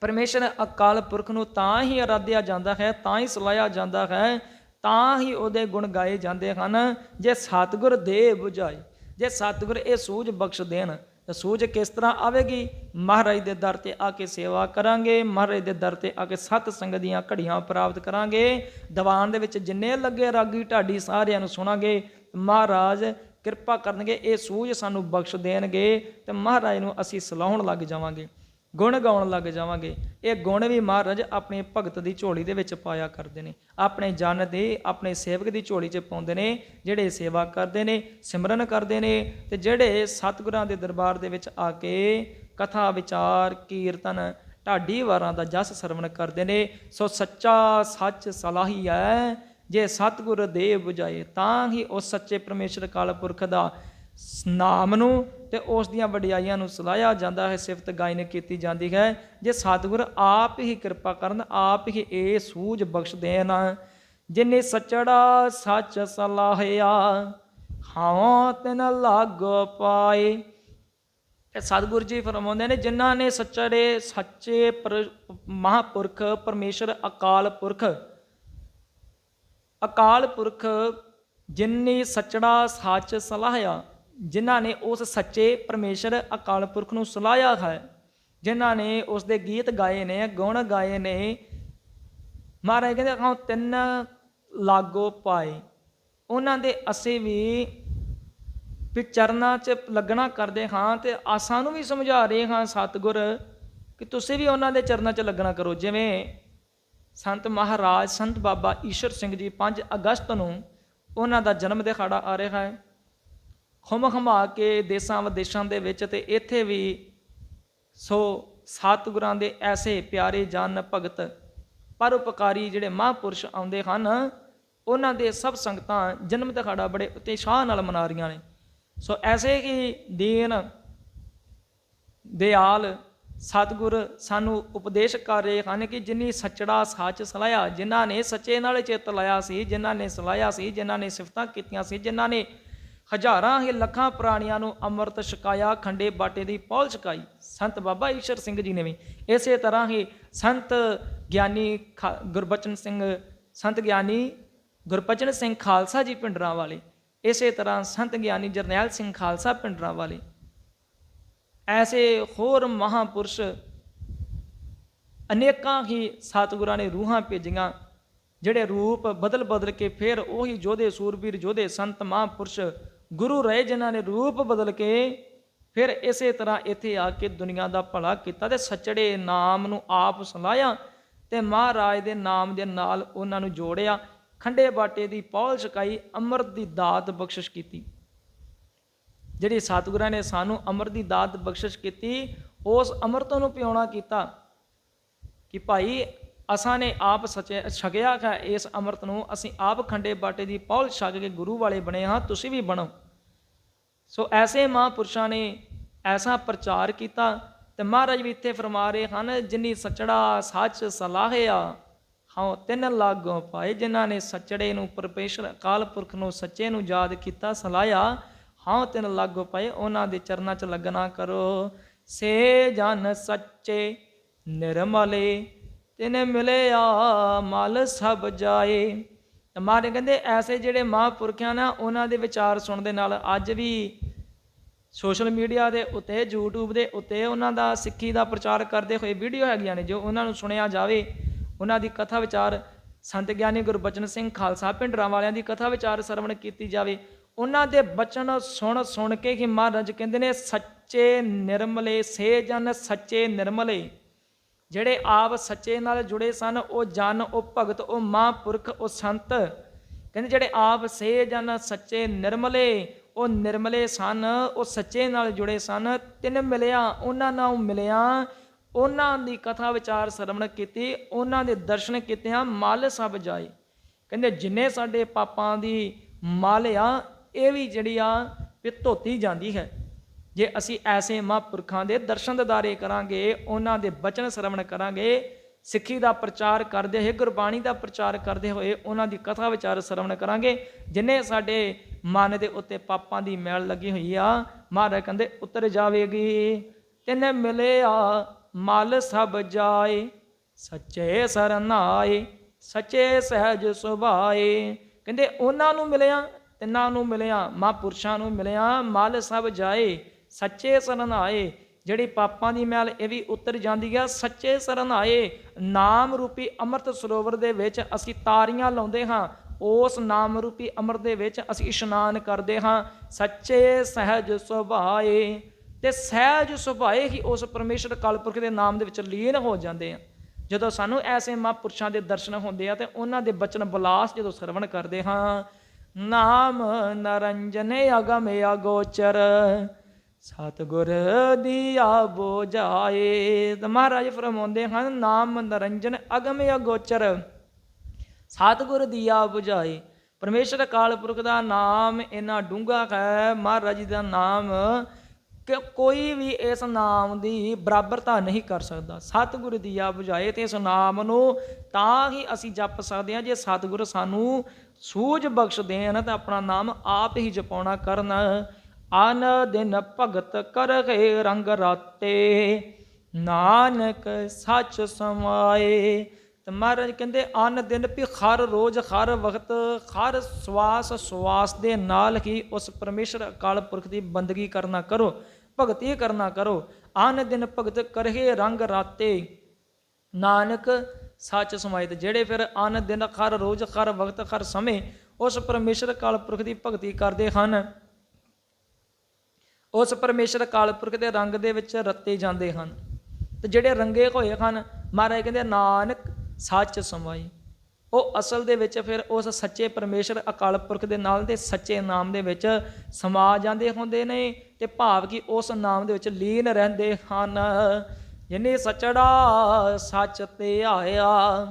ਪਰਮੇਸ਼ਰ ਅਕਾਲ ਪੁਰਖ ਨੂੰ ਤਾਂ ਹੀ ਅਰਾਧਿਆ ਜਾਂਦਾ ਹੈ, ਤਾਂ ਹੀ ਸਲਾਇਆ ਜਾਂਦਾ ਹੈ, ਤਾਂ ਹੀ ਉਹਦੇ ਗੁਣ ਗਾਏ ਜਾਂਦੇ ਹਨ, ਜੇ ਸਤਿਗੁਰ ਦੇ 부ਝਾਏ ਜੇ ਸਤਿਗੁਰ ਇਹ ਸੂਝ ਬਖਸ਼ ਦੇਣ ਤਾਂ ਸੂਝ ਕਿਸ ਤਰ੍ਹਾਂ ਆਵੇਗੀ? ਮਹਾਰਾਜ ਦੇ ਦਰ ਤੇ ਆ ਕੇ ਸੇਵਾ ਕਰਾਂਗੇ, ਮਹਾਰਾਜ ਦੇ ਦਰ ਤੇ ਆ ਕੇ ਸਤ ਸੰਗ ਦੀਆਂ ਘੜੀਆਂ ਪ੍ਰਾਪਤ ਕਰਾਂਗੇ, ਦੀਵਾਨ ਦੇ ਵਿੱਚ ਜਿੰਨੇ ਲੱਗੇ ਰਾਗੀ ਢਾਡੀ ਸਾਰਿਆਂ ਨੂੰ ਸੁਣਾਂਗੇ ਮਹਾਰਾਜ ਕਿਰਪਾ ਕਰਨਗੇ, ਇਹ ਸੂਝ ਸਾਨੂੰ ਬਖਸ਼ ਦੇਣਗੇ, ਤੇ ਮਹਾਰਾਜ ਨੂੰ ਅਸੀਂ ਸਲਾਹਣ ਲੱਗ ਜਾਵਾਂਗੇ। ਗੁਣ ਗਾਉਣ ਲੱਗ ਜਾਵਾਂਗੇ। ਇਹ ਗੁਣ ਵੀ ਮਹਾਰਾਜ ਆਪਣੇ ਭਗਤ ਦੀ ਝੋਲੀ ਦੇ ਵਿੱਚ ਪਾਇਆ ਕਰਦੇ ਨੇ। ਆਪਣੇ ਜਨ ਦੇ, ਆਪਣੇ ਸੇਵਕ ਦੀ ਝੋਲੀ 'ਚ ਪਾਉਂਦੇ ਨੇ, ਜਿਹੜੇ ਸੇਵਾ ਕਰਦੇ ਨੇ, ਸਿਮਰਨ ਕਰਦੇ ਨੇ ਤੇ ਜਿਹੜੇ ਸਤਿਗੁਰਾਂ ਦੇ ਦਰਬਾਰ ਦੇ ਵਿੱਚ ਆ ਕੇ ਕਥਾ, ਵਿਚਾਰ, ਕੀਰਤਨ, ਢਾਡੀ ਵਾਰਾਂ ਦਾ ਜਸ ਸਰਵਣ ਕਰਦੇ ਨੇ, ਸੋ ਸੱਚਾ ਸੱਚ ਸਲਾਹੀ ਹੈ। ਜੇ ਸਤਿਗੁਰ ਦੇ ਬੁਝਾਏ, ਤਾਂ ਹੀ ਉਸ ਸੱਚੇ ਪਰਮੇਸ਼ਰ ਕਾਲ ਪੁਰਖ ਦਾ ਨਾਮ ਨੂੰ ਤੇ ਉਸ ਦੀਆਂ ਵਡਿਆਈਆਂ ਨੂੰ ਸਲਾਹਿਆ ਜਾਂਦਾ ਹੈ, ਸਿਫਤ ਗਾਇਨ ਕੀਤੀ ਜਾਂਦੀ ਹੈ। ਜੇ ਸਤਿਗੁਰ ਆਪ ਹੀ ਕਿਰਪਾ ਕਰਨ, ਆਪ ਹੀ ਇਹ ਸੂਝ ਬਖਸ਼ ਦੇਣ। ਜਿਨੇ ਸਚੜਾ ਸੱਚ ਸਲਾਹਿਆ ਹਾਂ ਤਨ ਲਾਗੋ ਪਾਏ। ਇਹ ਸਤਿਗੁਰੂ ਜੀ ਫਰਮਾਉਂਦੇ ਨੇ, ਜਿਨ੍ਹਾਂ ਨੇ ਸੱਚੜੇ, ਸੱਚੇ ਪਰ- ਮਹਾਪੁਰਖ, ਪਰਮੇਸ਼ਰ, ਅਕਾਲ ਪੁਰਖ ਅਕਾਲ ਪੁਰਖ ਜਿਨਨੇ ਸੱਚੜਾ ਸੱਚ ਸਲਾਹਿਆ ਜਿਨ੍ਹਾਂ ਨੇ ਉਸ ਸੱਚੇ ਪਰਮੇਸ਼ਰ ਅਕਾਲ ਪੁਰਖ ਨੂੰ ਸਲਾਹਿਆ ਹੈ, ਜਿਨ੍ਹਾਂ ਨੇ ਉਸ ਦੇ ਗੀਤ ਗਾਏ ਨੇ, ਗੁਣ ਗਾਏ ਨੇ। ਮਹਾਰਾਜ ਕਹਿੰਦੇ ਹਾਂ ਤਿੰਨ ਲਾਗੋ ਪਾਏ। ਉਹਨਾਂ ਦੇ ਅਸੀਂ ਵੀ ਵੀ ਚਰਨਾਂ 'ਚ ਲੱਗਣਾ ਕਰਦੇ ਹਾਂ ਤੇ ਆਸਾਂ ਨੂੰ ਵੀ ਸਮਝਾ ਰਹੇ ਹਾਂ ਸਤਿਗੁਰ ਕਿ ਤੁਸੀਂ ਵੀ ਉਹਨਾਂ ਦੇ ਚਰਨਾਂ 'ਚ ਲੱਗਣਾ ਕਰੋ। ਜਿਵੇਂ ਸੰਤ ਮਹਾਰਾਜ, ਸੰਤ ਬਾਬਾ ਈਸ਼ਰ ਸਿੰਘ ਜੀ 5 ਅਗਸਤ ਨੂੰ ਉਹਨਾਂ ਦਾ ਜਨਮ ਦਿਹਾੜਾ ਆ ਰਿਹਾ ਹੈ। ਖੁਮ ਖਮਾ ਕੇ ਦੇਸਾਂ ਵਿਦੇਸ਼ਾਂ ਦੇ ਵਿੱਚ ਤੇ ਇੱਥੇ ਵੀ ਸੋ ਸਤਿਗੁਰਾਂ ਦੇ ਐਸੇ ਪਿਆਰੇ ਜਨ ਭਗਤ ਪਰਉਪਕਾਰੀ ਜਿਹੜੇ ਮਹਾਂਪੁਰਸ਼ ਆਉਂਦੇ ਹਨ, ਉਹਨਾਂ ਦੇ ਸਭ ਸੰਗਤਾਂ ਜਨਮ ਦਿਹਾੜਾ ਬੜੇ ਉਤਸ਼ਾਹ ਨਾਲ ਮਨਾ ਰਹੀਆਂ ਨੇ। ਸੋ ਐਸੇ ਹੀ ਦੀਨ ਦਿਆਲ ਸਤਿਗੁਰ ਸਾਨੂੰ ਉਪਦੇਸ਼ ਕਰ ਰਹੇ ਹਨ ਕਿ ਜਿਨੀ ਸੱਚੜਾ ਸੱਚ ਸਲਾਇਆ, ਜਿਨ੍ਹਾਂ ਨੇ ਸੱਚੇ ਨਾਲ ਚਿੱਤ ਲਾਇਆ ਸੀ, ਜਿਨ੍ਹਾਂ ਨੇ ਸਲਾਇਆ ਸੀ, ਜਿਨ੍ਹਾਂ ਨੇ ਸਿਫਤਾਂ ਕੀਤੀਆਂ ਸੀ, ਜਿਨ੍ਹਾਂ ਨੇ ਹਜ਼ਾਰਾਂ ਹੀ ਲੱਖਾਂ ਪ੍ਰਾਣੀਆਂ ਨੂੰ ਅੰਮ੍ਰਿਤ ਛਕਾਇਆ, ਖੰਡੇ ਬਾਟੇ ਦੀ ਪੌਲ ਛਕਾਈ। ਸੰਤ ਬਾਬਾ ਈਸ਼ਰ ਸਿੰਘ ਜੀ ਨੇ ਵੀ ਇਸੇ ਤਰ੍ਹਾਂ ਹੀ ਸੰਤ ਗਿਆਨੀ ਖਾ- ਗੁਰਬਚਨ ਸਿੰਘ, ਸੰਤ ਗਿਆਨੀ ਗੁਰਬਚਨ ਸਿੰਘ ਖਾਲਸਾ ਜੀ ਪਿੰਡਰਾਂ ਵਾਲੇ, ਇਸੇ ਤਰ੍ਹਾਂ ਸੰਤ ਗਿਆਨੀ ਜਰਨੈਲ ਸਿੰਘ ਖਾਲਸਾ ਪਿੰਡਰਾਂ ਵਾਲੇ, ਐਸੇ ਹੋਰ ਮਹਾਪੁਰਸ਼ ਅਨੇਕਾਂ ਹੀ ਸਤਿਗੁਰਾਂ ਨੇ ਰੂਹਾਂ ਭੇਜੀਆਂ, ਜਿਹੜੇ ਰੂਪ ਬਦਲ ਬਦਲ ਕੇ ਫਿਰ ਉਹੀ ਜੋਧੇ ਸੂਰਬੀਰ ਜੋਧੇ ਸੰਤ ਮਹਾਪੁਰਸ਼ ਗੁਰੂ ਰਹੇ ਜਿਨ੍ਹਾਂ ਨੇ ਰੂਪ ਬਦਲ ਕੇ ਫਿਰ ਇਸੇ ਤਰ੍ਹਾਂ ਇੱਥੇ ਆ ਕੇ ਦੁਨੀਆ ਦਾ ਭਲਾ ਕੀਤਾ ਤੇ ਸੱਚੜੇ ਨਾਮ ਨੂੰ ਆਪ ਸਲਾਇਆ ਤੇ ਮਹਾਰਾਜ ਦੇ ਨਾਮ ਦੇ ਨਾਲ ਉਹਨਾਂ ਨੂੰ ਜੋੜਿਆ, ਖੰਡੇ ਬਾਟੇ ਦੀ ਪੌਲ ਛਕਾਈ, ਅੰਮ੍ਰਿਤ ਦੀ ਦਾਤ ਬਖਸ਼ਿਸ਼ ਕੀਤੀ। ਜਿਹੜੀ ਸਤਿਗੁਰਾਂ ਨੇ ਸਾਨੂੰ ਅੰਮ੍ਰਿਤ ਦੀ ਦਾਤ ਬਖਸ਼ਿਸ਼ ਕੀਤੀ, ਉਸ ਅੰਮ੍ਰਿਤ ਨੂੰ ਪਿਉਣਾ ਕੀਤਾ ਕਿ ਭਾਈ ਅਸਾਂ ਨੇ ਆਪ ਸਚੇ ਛਕਿਆ ਹੈ, ਇਸ ਅੰਮ੍ਰਿਤ ਨੂੰ ਅਸੀਂ ਆਪ ਖੰਡੇ ਬਾਟੇ ਦੀ ਪੌਲ ਛਕ ਕੇ ਗੁਰੂ ਵਾਲੇ ਬਣੇ ਹਾਂ, ਤੁਸੀਂ ਵੀ ਬਣੋ। ਸੋ ਐਸੇ ਮਹਾਂਪੁਰਸ਼ਾਂ ਨੇ ਐਸਾ ਪ੍ਰਚਾਰ ਕੀਤਾ ਤੇ ਮਹਾਰਾਜ ਵੀ ਇੱਥੇ ਫਰਮਾ ਰਹੇ ਹਨ, ਜਿਨੀ ਸਚੜਾ ਸੱਚ ਸਲਾਹਿਆ ਹਾਂ ਤਿੰਨ ਲਾਗੋਂ ਪਾਏ, ਜਿਨ੍ਹਾਂ ਨੇ ਸੱਚੜੇ ਨੂੰ ਪਰਮੇਸ਼ਰ ਅਕਾਲ ਪੁਰਖ ਨੂੰ ਸੱਚੇ ਨੂੰ ਯਾਦ ਕੀਤਾ, ਸਲਾਹਿਆ ਹਾਂ ਤਿੰਨ ਲਾਗੋਂ ਪਏ, ਉਹਨਾਂ ਦੇ ਚਰਨਾਂ 'ਚ ਲੱਗਣਾ ਕਰੋ। ਸੇ ਜਨ ਸੱਚੇ ਨਿਰਮਲੇ ਤਿਨ ਮਿਲਿਆ ਮਲ ਸਭ ਜਾਏ। ਮਹਾਰਾਜ ਕਹਿੰਦੇ, ਐਸੇ ਜਿਹੜੇ ਮਹਾਂਪੁਰਖਾਂ ਨਾ, ਉਹਨਾਂ ਦੇ ਵਿਚਾਰ ਸੁਣਨ ਦੇ ਨਾਲ ਅੱਜ ਵੀ ਸੋਸ਼ਲ ਮੀਡੀਆ ਦੇ ਉੱਤੇ, YouTube ਦੇ ਉੱਤੇ ਉਹਨਾਂ ਦਾ ਸਿੱਖੀ ਦਾ ਪ੍ਰਚਾਰ ਕਰਦੇ ਹੋਏ ਵੀਡੀਓ ਹੈਗੀਆਂ ਨੇ, ਜੋ ਉਹਨਾਂ ਨੂੰ ਸੁਣਿਆ ਜਾਵੇ। ਉਹਨਾਂ ਦੀ ਕਥਾ ਵਿਚਾਰ ਸੰਤ ਗਿਆਨੀ ਗੁਰਬਚਨ ਸਿੰਘ ਖਾਲਸਾ ਪਿੰਡਰਾਂ ਵਾਲਿਆਂ ਦੀ ਕਥਾ ਵਿਚਾਰ ਸਰਵਣ ਕੀਤੀ ਜਾਵੇ। ਉਹਨਾਂ ਦੇ ਬਚਨ ਸੁਣ ਸੁਣ ਕੇ ਹੀ ਮਹਾਰਾਜ ਕਹਿੰਦੇ ਨੇ, ਸੱਚੇ ਨਿਰਮਲੇ ਸੇਜਨ ਸੱਚੇ ਨਿਰਮਲੇ। ਜਿਹੜੇ ਆਪ ਸੱਚੇ ਨਾਲ ਜੁੜੇ ਸਨ, ਉਹ ਜਨ, ਉਹ ਭਗਤ, ਉਹ ਮਹਾਂਪੁਰਖ, ਉਹ ਸੰਤ। ਕਹਿੰਦੇ ਜਿਹੜੇ ਆਪ ਸੇ ਜਨ, ਸੱਚੇ ਨਿਰਮਲੇ, ਉਹ ਨਿਰਮਲੇ ਸਨ, ਉਹ ਸੱਚੇ ਨਾਲ ਜੁੜੇ ਸਨ। ਤਿੰਨ ਮਿਲਿਆ, ਉਹਨਾਂ ਨਾਲ ਮਿਲਿਆ। ਉਹਨਾਂ ਦੀ ਕਥਾ ਵਿਚਾਰ ਸਰਵਣ ਕੀਤੀ, ਉਹਨਾਂ ਦੇ ਦਰਸ਼ਨ ਕੀਤਿਆਂ ਮਲ ਸਭ ਜਾਏ। ਕਹਿੰਦੇ ਜਿੰਨੇ ਸਾਡੇ ਪਾਪਾਂ ਦੀ ਮਲ ਆ, ਇਹ ਵੀ ਜਿਹੜੀ ਆ ਵੀ ਧੋਤੀ ਜਾਂਦੀ ਹੈ। ਜੇ ਅਸੀਂ ਐਸੇ ਮਹਾਂਪੁਰਖਾਂ ਦੇ ਦਰਸ਼ਨ ਦਿਦਾਰੇ ਕਰਾਂਗੇ, ਉਹਨਾਂ ਦੇ ਬਚਨ ਸਰਵਣ ਕਰਾਂਗੇ, ਸਿੱਖੀ ਦਾ ਪ੍ਰਚਾਰ ਕਰਦੇ ਹੋਏ, ਗੁਰਬਾਣੀ ਦਾ ਪ੍ਰਚਾਰ ਕਰਦੇ ਹੋਏ ਉਹਨਾਂ ਦੀ ਕਥਾ ਵਿਚਾਰ ਸਰਵਣ ਕਰਾਂਗੇ। ਜਿਨੇ ਸਾਡੇ ਮਨ ਦੇ ਉੱਤੇ ਪਾਪਾਂ ਦੀ ਮੈਲ ਲੱਗੀ ਹੋਈ ਆ, ਮਹਾਰਾਜ ਕਹਿੰਦੇ, ਉਤਰ ਜਾਵੇਗੀ, ਤਿੰਨ ਮਿਲਿਆ, ਮਲ ਸਭ ਜਾਏ, ਸੱਚੇ ਸਰਨਾਏ ਸੱਚੇ ਸਹਿਜ ਸੁਭਾਏ। ਕਹਿੰਦੇ, ਉਹਨਾਂ ਨੂੰ ਮਿਲਿਆ, ਤਿੰਨਾਂ ਨੂੰ ਮਿਲਿਆ, ਮਹਾਂਪੁਰਸ਼ਾਂ ਨੂੰ ਮਿਲਿਆ, ਮਲ ਸਭ ਜਾਏ ਸੱਚੇ ਸਰਨਾਏ ਜਿਹੜੀ ਪਾਪਾਂ ਦੀ ਮੈਲ ਇਹ ਵੀ ਉਤਰ ਜਾਂਦੀ ਆ, ਸੱਚੇ ਸਰਨਾਏ ਨਾਮ ਰੂਪੀ ਅੰਮ੍ਰਿਤ ਸਰੋਵਰ ਦੇ ਵਿੱਚ ਅਸੀਂ ਤਾਰੀਆਂ ਲਾਉਂਦੇ ਹਾਂ। ਉਸ ਨਾਮ ਰੂਪੀ ਅੰਮ੍ਰਿਤ ਦੇ ਵਿੱਚ ਅਸੀਂ ਇਸ਼ਨਾਨ ਕਰਦੇ ਹਾਂ। ਸੱਚੇ ਸਹਿਜ ਸੁਭਾਏ। ਤੇ ਸਹਿਜ ਸੁਭਾਏ ਹੀ ਉਸ ਪਰਮੇਸ਼ਰ ਕਾਲਪੁਰਖ ਦੇ ਨਾਮ ਦੇ ਵਿੱਚ ਲੀਨ ਹੋ ਜਾਂਦੇ ਆ। ਜਦੋਂ ਸਾਨੂੰ ਐਸੇ ਮਹਾਂਪੁਰਸ਼ਾਂ ਦੇ ਦਰਸ਼ਨ ਹੁੰਦੇ ਆ ਤੇ ਉਹਨਾਂ ਦੇ ਬਚਨ ਬਲਾਸ ਜਦੋਂ ਸਰਵਣ ਕਰਦੇ ਹਾਂ। ਨਾਮ ਨਰੰਜਨੇ ਅਗਮ ਅਗੋਚਰ। ਸਤਿਗੁਰ ਦੀਆ ਬੋਝਾਏ ਤੇ ਮਹਾਰਾਜ ਫਰਮਾਉਂਦੇ ਹਨ, ਨਾਮ ਨਰੰਜਨ ਅਗਮ ਅਗੋਚਰ। ਸਤਿਗੁਰ ਦੀਆ ਬੁਝਾਏ ਪਰਮੇਸ਼ਰ ਅਕਾਲ ਪੁਰਖ ਦਾ ਨਾਮ ਇੰਨਾ ਡੂੰਘਾ ਹੈ। ਮਹਾਰਾਜ ਜੀ ਦਾ ਨਾਮ ਕਿ ਕੋਈ ਵੀ ਇਸ ਨਾਮ ਦੀ ਬਰਾਬਰਤਾ ਨਹੀਂ ਕਰ ਸਕਦਾ। ਸਤਿਗੁਰ ਦੀ ਆ ਬੁਝਾਏ ਤੇ ਇਸ ਨਾਮ ਨੂੰ ਤਾਂ ਹੀ ਅਸੀਂ ਜਪ ਸਕਦੇ ਹਾਂ ਜੇ ਸਤਿਗੁਰ ਸਾਨੂੰ ਸੂਝ ਬਖਸ਼ ਦੇਣ ਤਾਂ ਆਪਣਾ ਨਾਮ ਆਪ ਹੀ ਜਪਾਉਣਾ ਕਰਨ। ਅਨ ਦਿਨ ਭਗਤ ਕਰਗੇ ਰੰਗ ਰਾਤੇ। ਨਾਨਕ ਸੱਚ ਸਮਾਏ। ਤੇ ਮਹਾਰਾਜ ਕਹਿੰਦੇ ਅਨ ਦਿਨ ਵੀ ਹਰ ਰੋਜ਼ ਹਰ ਵਕਤ ਹਰ ਸਵਾਸ ਸਵਾਸ ਦੇ ਨਾਲ ਹੀ ਉਸ ਪਰਮੇਸ਼ਰ ਅਕਾਲ ਪੁਰਖ ਦੀ ਬੰਦਗੀ ਕਰਨਾ ਕਰੋ, ਭਗਤੀ ਕਰਨਾ ਕਰੋ ਅਨ ਦਿਨ ਭਗਤ ਕਰਹੇ ਰੰਗ ਰਾਤੇ। ਨਾਨਕ ਸੱਚ ਸਮਾਏ। ਤੇ ਜਿਹੜੇ ਫਿਰ ਅਨ ਦਿਨ ਹਰ ਰੋਜ਼ ਹਰ ਵਕਤ ਹਰ ਸਮੇਂ ਉਸ ਪਰਮੇਸ਼ਰ ਅਕਾਲ ਪੁਰਖ ਦੀ ਭਗਤੀ ਕਰਦੇ ਹਨ ਉਸ ਪਰਮੇਸ਼ਰ ਅਕਾਲ ਪੁਰਖ ਦੇ ਰੰਗ ਦੇ ਵਿੱਚ ਰੱਤੇ ਜਾਂਦੇ ਹਨ। ਤੇ ਜਿਹੜੇ ਰੰਗੇ ਹੋਏ ਹਨ, ਮਹਾਰਾਜ ਕਹਿੰਦੇ ਨਾਨਕ ਸੱਚ ਸਮਾਈ। ਉਹ ਅਸਲ ਦੇ ਵਿੱਚ ਫਿਰ ਉਸ ਸੱਚੇ ਪਰਮੇਸ਼ਰ ਅਕਾਲ ਪੁਰਖ ਦੇ ਨਾਲ ਦੇ ਸੱਚੇ ਨਾਮ ਦੇ ਵਿੱਚ ਸਮਾ ਜਾਂਦੇ ਹੁੰਦੇ ਨੇ ਤੇ ਭਾਵ ਕਿ ਉਸ ਨਾਮ ਦੇ ਵਿੱਚ ਲੀਨ ਰਹਿੰਦੇ ਹਨ। ਜਿਨੇ ਸਚੜਾ ਸੱਚ ਤੇ ਆਇਆ,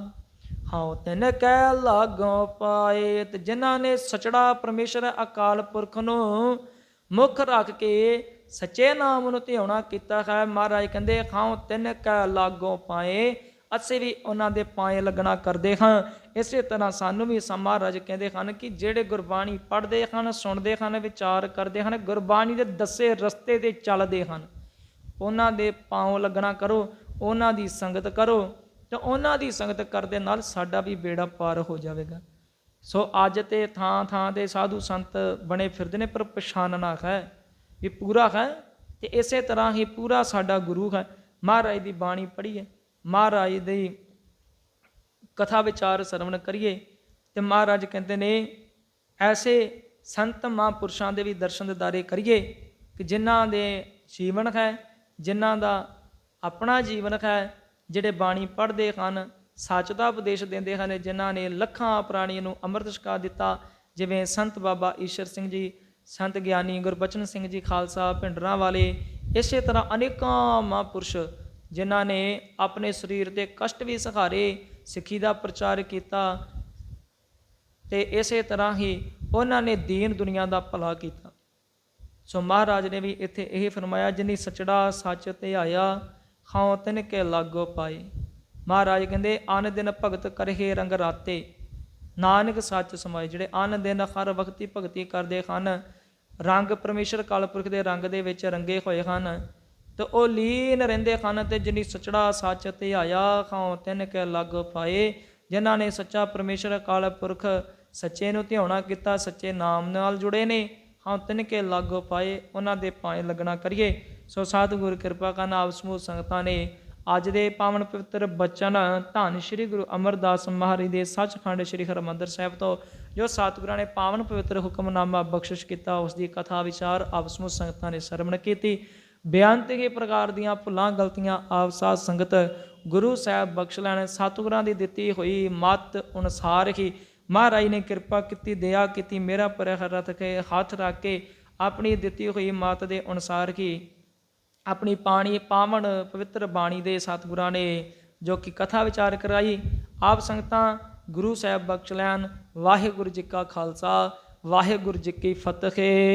ਹਉ ਤਨ ਕਹਿ ਲਾਗੋਂ ਪਾਏ। ਤੇ ਜਿਨ੍ਹਾਂ ਨੇ ਸਚੜਾ ਪਰਮੇਸ਼ਰ ਅਕਾਲ ਪੁਰਖ ਨੂੰ ਮੁੱਖ ਰੱਖ ਕੇ ਸੱਚੇ ਨਾਮ ਨੂੰ ਧਿਆਉਣਾ ਕੀਤਾ ਹੈ। ਮਹਾਰਾਜ ਕਹਿੰਦੇ, ਖਾਉ ਤਿੰਨ ਕੈ ਲਾਗੋ ਪਾਏ, ਅਸੀਂ ਵੀ ਉਹਨਾਂ ਦੇ ਪਾਏ ਲੱਗਣਾ ਕਰਦੇ ਹਾਂ। ਇਸੇ ਤਰ੍ਹਾਂ ਸਾਨੂੰ ਵੀ ਸਾ ਮਹਾਰਾਜ ਕਹਿੰਦੇ ਹਨ ਕਿ ਜਿਹੜੇ ਗੁਰਬਾਣੀ ਪੜ੍ਹਦੇ ਹਨ, ਸੁਣਦੇ ਹਨ, ਵਿਚਾਰ ਕਰਦੇ ਹਨ, ਗੁਰਬਾਣੀ ਦੇ ਦੱਸੇ ਰਸਤੇ ਤੇ ਚੱਲਦੇ ਹਨ। ਉਹਨਾਂ ਦੇ ਪਾਉ ਲੱਗਣਾ ਕਰੋ, ਉਹਨਾਂ ਦੀ ਸੰਗਤ ਕਰੋ ਤੇ ਉਹਨਾਂ ਦੀ ਸੰਗਤ ਕਰਦੇ ਨਾਲ ਸਾਡਾ ਵੀ ਬੇੜਾ ਪਾਰ ਹੋ ਜਾਵੇਗਾ। ਸੋ ਅੱਜ ਤੇ ਥਾਂ ਥਾਂ ਤੇ ਸਾਧੂ ਸੰਤ ਬਣੇ ਫਿਰਦੇ ਨੇ, ਪਰ ਪਛਾਨਣਾ ਹੈ ਵੀ ਪੂਰਾ ਹੈ ਤੇ ਇਸੇ ਤਰ੍ਹਾਂ ਹੀ ਪੂਰਾ ਸਾਡਾ ਗੁਰੂ ਹੈ ਮਹਾਰਾਜ ਦੀ ਬਾਣੀ ਪੜ੍ਹੀਏ, ਮਹਾਰਾਜ ਦੀ ਕਥਾ ਵਿਚਾਰ ਸਰਵਣ ਕਰੀਏ ਤੇ ਮਹਾਰਾਜ ਕਹਿੰਦੇ ਨੇ, ਐਸੇ ਸੰਤ ਮਹਾਂਪੁਰਸ਼ਾਂ ਦੇ ਵੀ ਦਰਸ਼ਨ ਦਿਦਾਰੇ ਕਰੀਏ ਕਿ ਜਿਨ੍ਹਾਂ ਦੇ ਜੀਵਨ ਹੈ ਜਿਨ੍ਹਾਂ ਦਾ ਆਪਣਾ ਜੀਵਨ ਹੈ ਜਿਹੜੇ ਬਾਣੀ ਪੜ੍ਹਦੇ ਹਨ ਸੱਚ ਦਾ ਉਪਦੇਸ਼ ਦਿੰਦੇ ਹਨ, ਜਿਨ੍ਹਾਂ ਨੇ ਲੱਖਾਂ ਪ੍ਰਾਣੀਆਂ ਨੂੰ ਅੰਮ੍ਰਿਤ ਛਕਾ ਦਿੱਤਾ। ਜਿਵੇਂ ਸੰਤ ਬਾਬਾ ਈਸ਼ਰ ਸਿੰਘ ਜੀ, ਸੰਤ ਗਿਆਨੀ ਗੁਰਬਚਨ ਸਿੰਘ ਜੀ ਖਾਲਸਾ ਭਿੰਡਰਾਂ ਵਾਲੇ, ਇਸੇ ਤਰ੍ਹਾਂ ਅਨੇਕਾਂ ਮਹਾਂਪੁਰਸ਼, ਜਿਨ੍ਹਾਂ ਨੇ ਆਪਣੇ ਸਰੀਰ ਦੇ ਕਸ਼ਟ ਵੀ ਸਹਾਰੇ ਸਿੱਖੀ ਦਾ ਪ੍ਰਚਾਰ ਕੀਤਾ ਤੇ ਇਸੇ ਤਰ੍ਹਾਂ ਹੀ ਉਹਨਾਂ ਨੇ ਦੀਨ ਦੁਨੀਆ ਦਾ ਭਲਾ ਕੀਤਾ। ਸੋ ਮਹਾਰਾਜ ਨੇ ਵੀ ਇੱਥੇ ਇਹ ਫਰਮਾਇਆ, ਜਿਨੀ ਸਚੜਾ ਸੱਚ ਤੇ ਆਇਆ ਖਾਉ ਤਿਨ ਕੇ ਲਾਗੋ ਪਾਏ। ਮਹਾਰਾਜ ਕਹਿੰਦੇ, ਅਨ ਦਿਨ ਭਗਤ ਕਰਹੇ ਰੰਗ ਰਾਤੇ। ਨਾਨਕ ਸੱਚ ਸਮਾਏ, ਜਿਹੜੇ ਅਨ ਦਿਨ ਹਰ ਵਕਤੀ ਭਗਤੀ ਕਰਦੇ ਹਨ, ਰੰਗ ਪਰਮੇਸ਼ਰ ਕਾਲਪੁਰਖ ਦੇ ਰੰਗ ਦੇ ਵਿੱਚ ਰੰਗੇ ਹੋਏ ਹਨ। ਤੇ ਉਹ ਲੀਨ ਰਹਿੰਦੇ ਹਨ ਤੇ ਜਿਨੀ ਸਚੜਾ ਸੱਚ ਤੇ ਆਇਆ ਖਾਉ, ਤਿਨ ਕੇ ਲੱਗ ਪਾਏ। ਜਿਨ੍ਹਾਂ ਨੇ ਸੱਚਾ ਪਰਮੇਸ਼ਰ ਅਕਾਲ ਪੁਰਖ ਸੱਚੇ ਨੂੰ ਧਿਆਉਣਾ ਕੀਤਾ, ਸੱਚੇ ਨਾਮ ਨਾਲ ਜੁੜੇ ਨੇ। ਹਾਂ, ਤਿਨ ਕੇ ਲੱਗ ਪਾਏ, ਉਹਨਾਂ ਦੇ ਪਾਏ ਲੱਗਣਾ ਕਰੀਏ। ਸੋ ਸਤਿਗੁਰ ਕਿਰਪਾ ਕਰਨ ਆਪ ਸਮੂਹ ਸੰਗਤਾਂ ਨੇ ਅੱਜ ਦੇ ਪਾਵਨ ਪਵਿੱਤਰ ਬਚਨ ਧੰਨ ਸ੍ਰੀ ਗੁਰੂ ਅਮਰਦਾਸ ਮਹਾਰਾਜ ਦੇ ਸੱਚਖੰਡ ਸ੍ਰੀ ਹਰਿਮੰਦਰ ਸਾਹਿਬ ਤੋਂ, ਜੋ ਸਤਿਗੁਰਾਂ ਨੇ ਪਾਵਨ ਪਵਿੱਤਰ ਹੁਕਮਨਾਮਾ ਬਖਸ਼ਿਸ਼ ਕੀਤਾ, ਉਸ ਦੀ ਕਥਾ ਵਿਚਾਰ, ਆਪਸ ਸਮੂਹ ਸੰਗਤਾਂ ਨੇ ਸਰਵਣ ਕੀਤੀ। ਬੇਅੰਤ ਹੀ ਪ੍ਰਕਾਰ ਦੀਆਂ ਭੁੱਲਾਂ, ਗਲਤੀਆਂ ਆਪ ਸਾਧ ਸੰਗਤ ਗੁਰੂ ਸਾਹਿਬ ਬਖਸ਼ ਲੈਣ ਸਤਿਗੁਰਾਂ ਦੀ ਦਿੱਤੀ ਹੋਈ ਮਤ ਅਨੁਸਾਰ ਹੀ ਮਹਾਰਾਜ ਨੇ ਕਿਰਪਾ ਕੀਤੀ, ਦਇਆ ਕੀਤੀ, ਮੇਰਾ ਪਰ ਹੱਥ ਕੇ, ਹੱਥ ਰੱਖ ਕੇ ਆਪਣੀ ਦਿੱਤੀ ਹੋਈ ਮਤ ਦੇ ਅਨੁਸਾਰ ਹੀ ਆਪਣੀ ਪਾਣੀ ਪਾਵਨ ਪਵਿੱਤਰ ਬਾਣੀ ਦੇ ਸਤਿਗੁਰਾਂ ਨੇ ਜੋ ਕਿ ਕਥਾ ਵਿਚਾਰ ਕਰਾਈ, ਆਪ ਸੰਗਤਾਂ ਗੁਰੂ ਸਾਹਿਬ ਬਖਸ਼ ਲੈਣ। ਵਾਹਿਗੁਰੂ ਜੀ ਕਾ ਖਾਲਸਾ, ਵਾਹਿਗੁਰੂ ਜੀ ਕੀ ਫਤਿਹ।